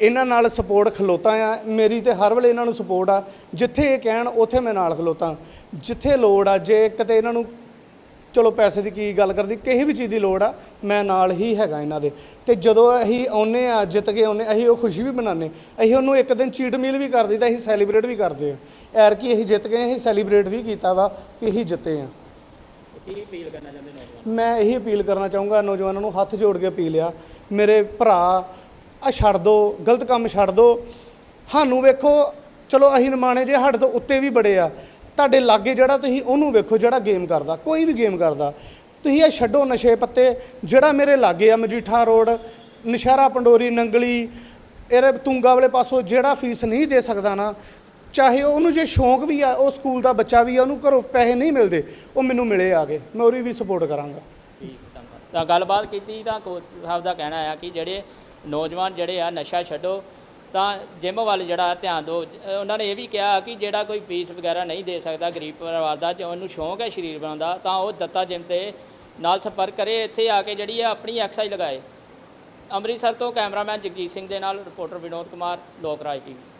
S1: ਇਹਨਾਂ ਨਾਲ ਸਪੋਰਟ ਖਲੋਤਾ ਆ। ਮੇਰੀ ਤੇ ਹਰ ਵੇਲੇ ਇਹਨਾਂ ਨੂੰ ਸਪੋਰਟ ਆ। ਜਿੱਥੇ ਇਹ ਕਹਿਣ ਉੱਥੇ ਮੈਂ ਨਾਲ ਖਲੋਤਾ। ਜਿੱਥੇ ਲੋੜ ਆ ਜੇ ਕਿਤੇ ਇਹਨਾਂ ਨੂੰ ਚਲੋ ਪੈਸੇ ਦੀ ਕੀ ਗੱਲ ਕਰਦੀ ਕਿਸੇ ਵੀ ਚੀਜ਼ ਦੀ ਲੋੜ ਆ ਮੈਂ ਨਾਲ ਹੀ ਹੈਗਾ ਇਹਨਾਂ ਦੇ। ਤੇ ਜਦੋਂ ਅਸੀਂ ਆਉਨੇ ਆ ਜਿੱਤ ਕੇ ਆਉਨੇ ਅਸੀਂ ਉਹ ਖੁਸ਼ੀ ਵੀ ਮਨਾਉਂਦੇ। ਅਸੀਂ ਉਹਨੂੰ ਇੱਕ ਦਿਨ ਚੀਟ ਮੀਲ ਵੀ ਕਰ ਦਈਦਾ ਅਸੀਂ ਸੈਲੀਬ੍ਰੇਟ ਵੀ ਕਰਦੇ ਆ। ਐਰ ਕੀ ਅਸੀਂ ਜਿੱਤ ਗਏ ਅਸੀਂ ਸੈਲੀਬ੍ਰੇਟ ਵੀ ਕੀਤਾ ਵਾ ਕਿ ਅਸੀਂ ਜਿੱਤੇ ਆ।
S3: ਕੀ ਅਪੀਲ ਕਰਨਾ ਚਾਹੁੰਦੇ ਨੌਜਵਾਨ
S1: ਮੈਂ ਇਹੀ ਅਪੀਲ ਕਰਨਾ ਚਾਹੂੰਗਾ। ਨੌਜਵਾਨਾਂ ਨੂੰ ਹੱਥ ਜੋੜ ਕੇ ਅਪੀਲ ਆ। ਮੇਰੇ ਭਰਾ ਆ ਛੱਡ ਦਿਓ ਗਲਤ ਕੰਮ ਛੱਡ ਦਿਓ ਸਾਨੂੰ ਵੇਖੋ, ਚਲੋ ਅਸੀਂ ਨਿਮਾਣੇ ਜੇ ਸਾਡੇ ਤੋਂ ਉੱਤੇ ਵੀ ਬੜੇ ਆ। ਤੁਹਾਡੇ ਲਾਗੇ ਜਿਹੜਾ ਤੁਸੀਂ ਉਹਨੂੰ ਵੇਖੋ ਜਿਹੜਾ ਗੇਮ ਕਰਦਾ, ਕੋਈ ਵੀ ਗੇਮ ਕਰਦਾ। ਤੁਸੀਂ ਇਹ ਛੱਡੋ ਨਸ਼ੇ ਪੱਤੇ, ਜਿਹੜਾ ਮੇਰੇ ਲਾਗੇ ਆ ਮਜੀਠਾ ਰੋਡ, ਨਸ਼ਹਿਰਾ ਪੰਡੋਰੀ, ਨੰਗਲੀ, ਇਹਦੇ ਤੁੰਗਾ ਵਾਲੇ ਪਾਸੋਂ ਜਿਹੜਾ ਫੀਸ ਨਹੀਂ ਦੇ ਸਕਦਾ ਨਾ, ਚਾਹੇ ਉਹਨੂੰ ਜੇ ਸ਼ੌਂਕ ਵੀ ਆ, ਉਹ ਸਕੂਲ ਦਾ ਬੱਚਾ ਵੀ ਆ, ਉਹਨੂੰ ਘਰੋਂ ਪੈਸੇ ਨਹੀਂ ਮਿਲਦੇ, ਉਹ ਮੈਨੂੰ ਮਿਲੇ ਆ ਕੇ, ਮੈਂ ਉਹਦੀ ਵੀ ਸਪੋਰਟ ਕਰਾਂਗਾ।
S3: ਤਾਂ ਗੱਲਬਾਤ ਕੀਤੀ ਤਾਂ ਕੋਚ ਸਾਹਿਬ ਦਾ ਕਹਿਣਾ ਆ ਕਿ ਜਿਹੜੇ ਨੌਜਵਾਨ ਜਿਹੜੇ ਆ, ਨਸ਼ਾ ਛੱਡੋ, ਤਾਂ ਜਿਮ ਵੱਲ ਜਿਹੜਾ ਧਿਆਨ ਦਿਓ। ਉਹਨਾਂ ਨੇ ਇਹ ਵੀ ਕਿਹਾ ਕਿ ਜਿਹੜਾ ਕੋਈ ਫੀਸ ਵਗੈਰਾ ਨਹੀਂ ਦੇ ਸਕਦਾ ਗਰੀਬ ਪਰਿਵਾਰ ਦਾ, ਜੋ ਉਹਨੂੰ ਸ਼ੌਂਕ ਹੈ ਸਰੀਰ ਬਣਾਉਂਦਾ ਤਾਂ ਉਹ ਦੱਤਾ ਜਿਮ ਤੇ ਨਾਲ ਸੰਪਰਕ ਕਰੇ, ਇੱਥੇ ਆ ਕੇ ਜਿਹੜੀ ਆ ਆਪਣੀ ਐਕਸਰਸਾਈਜ਼ ਲਗਾਏ। ਅੰਮ੍ਰਿਤਸਰ ਤੋਂ ਕੈਮਰਾਮੈਨ ਜਗਜੀਤ ਸਿੰਘ ਦੇ ਨਾਲ ਰਿਪੋਰਟਰ ਵਿਨੋਦ ਕੁਮਾਰ, ਲੋਕ ਰਾਜ ਟੀਵੀ।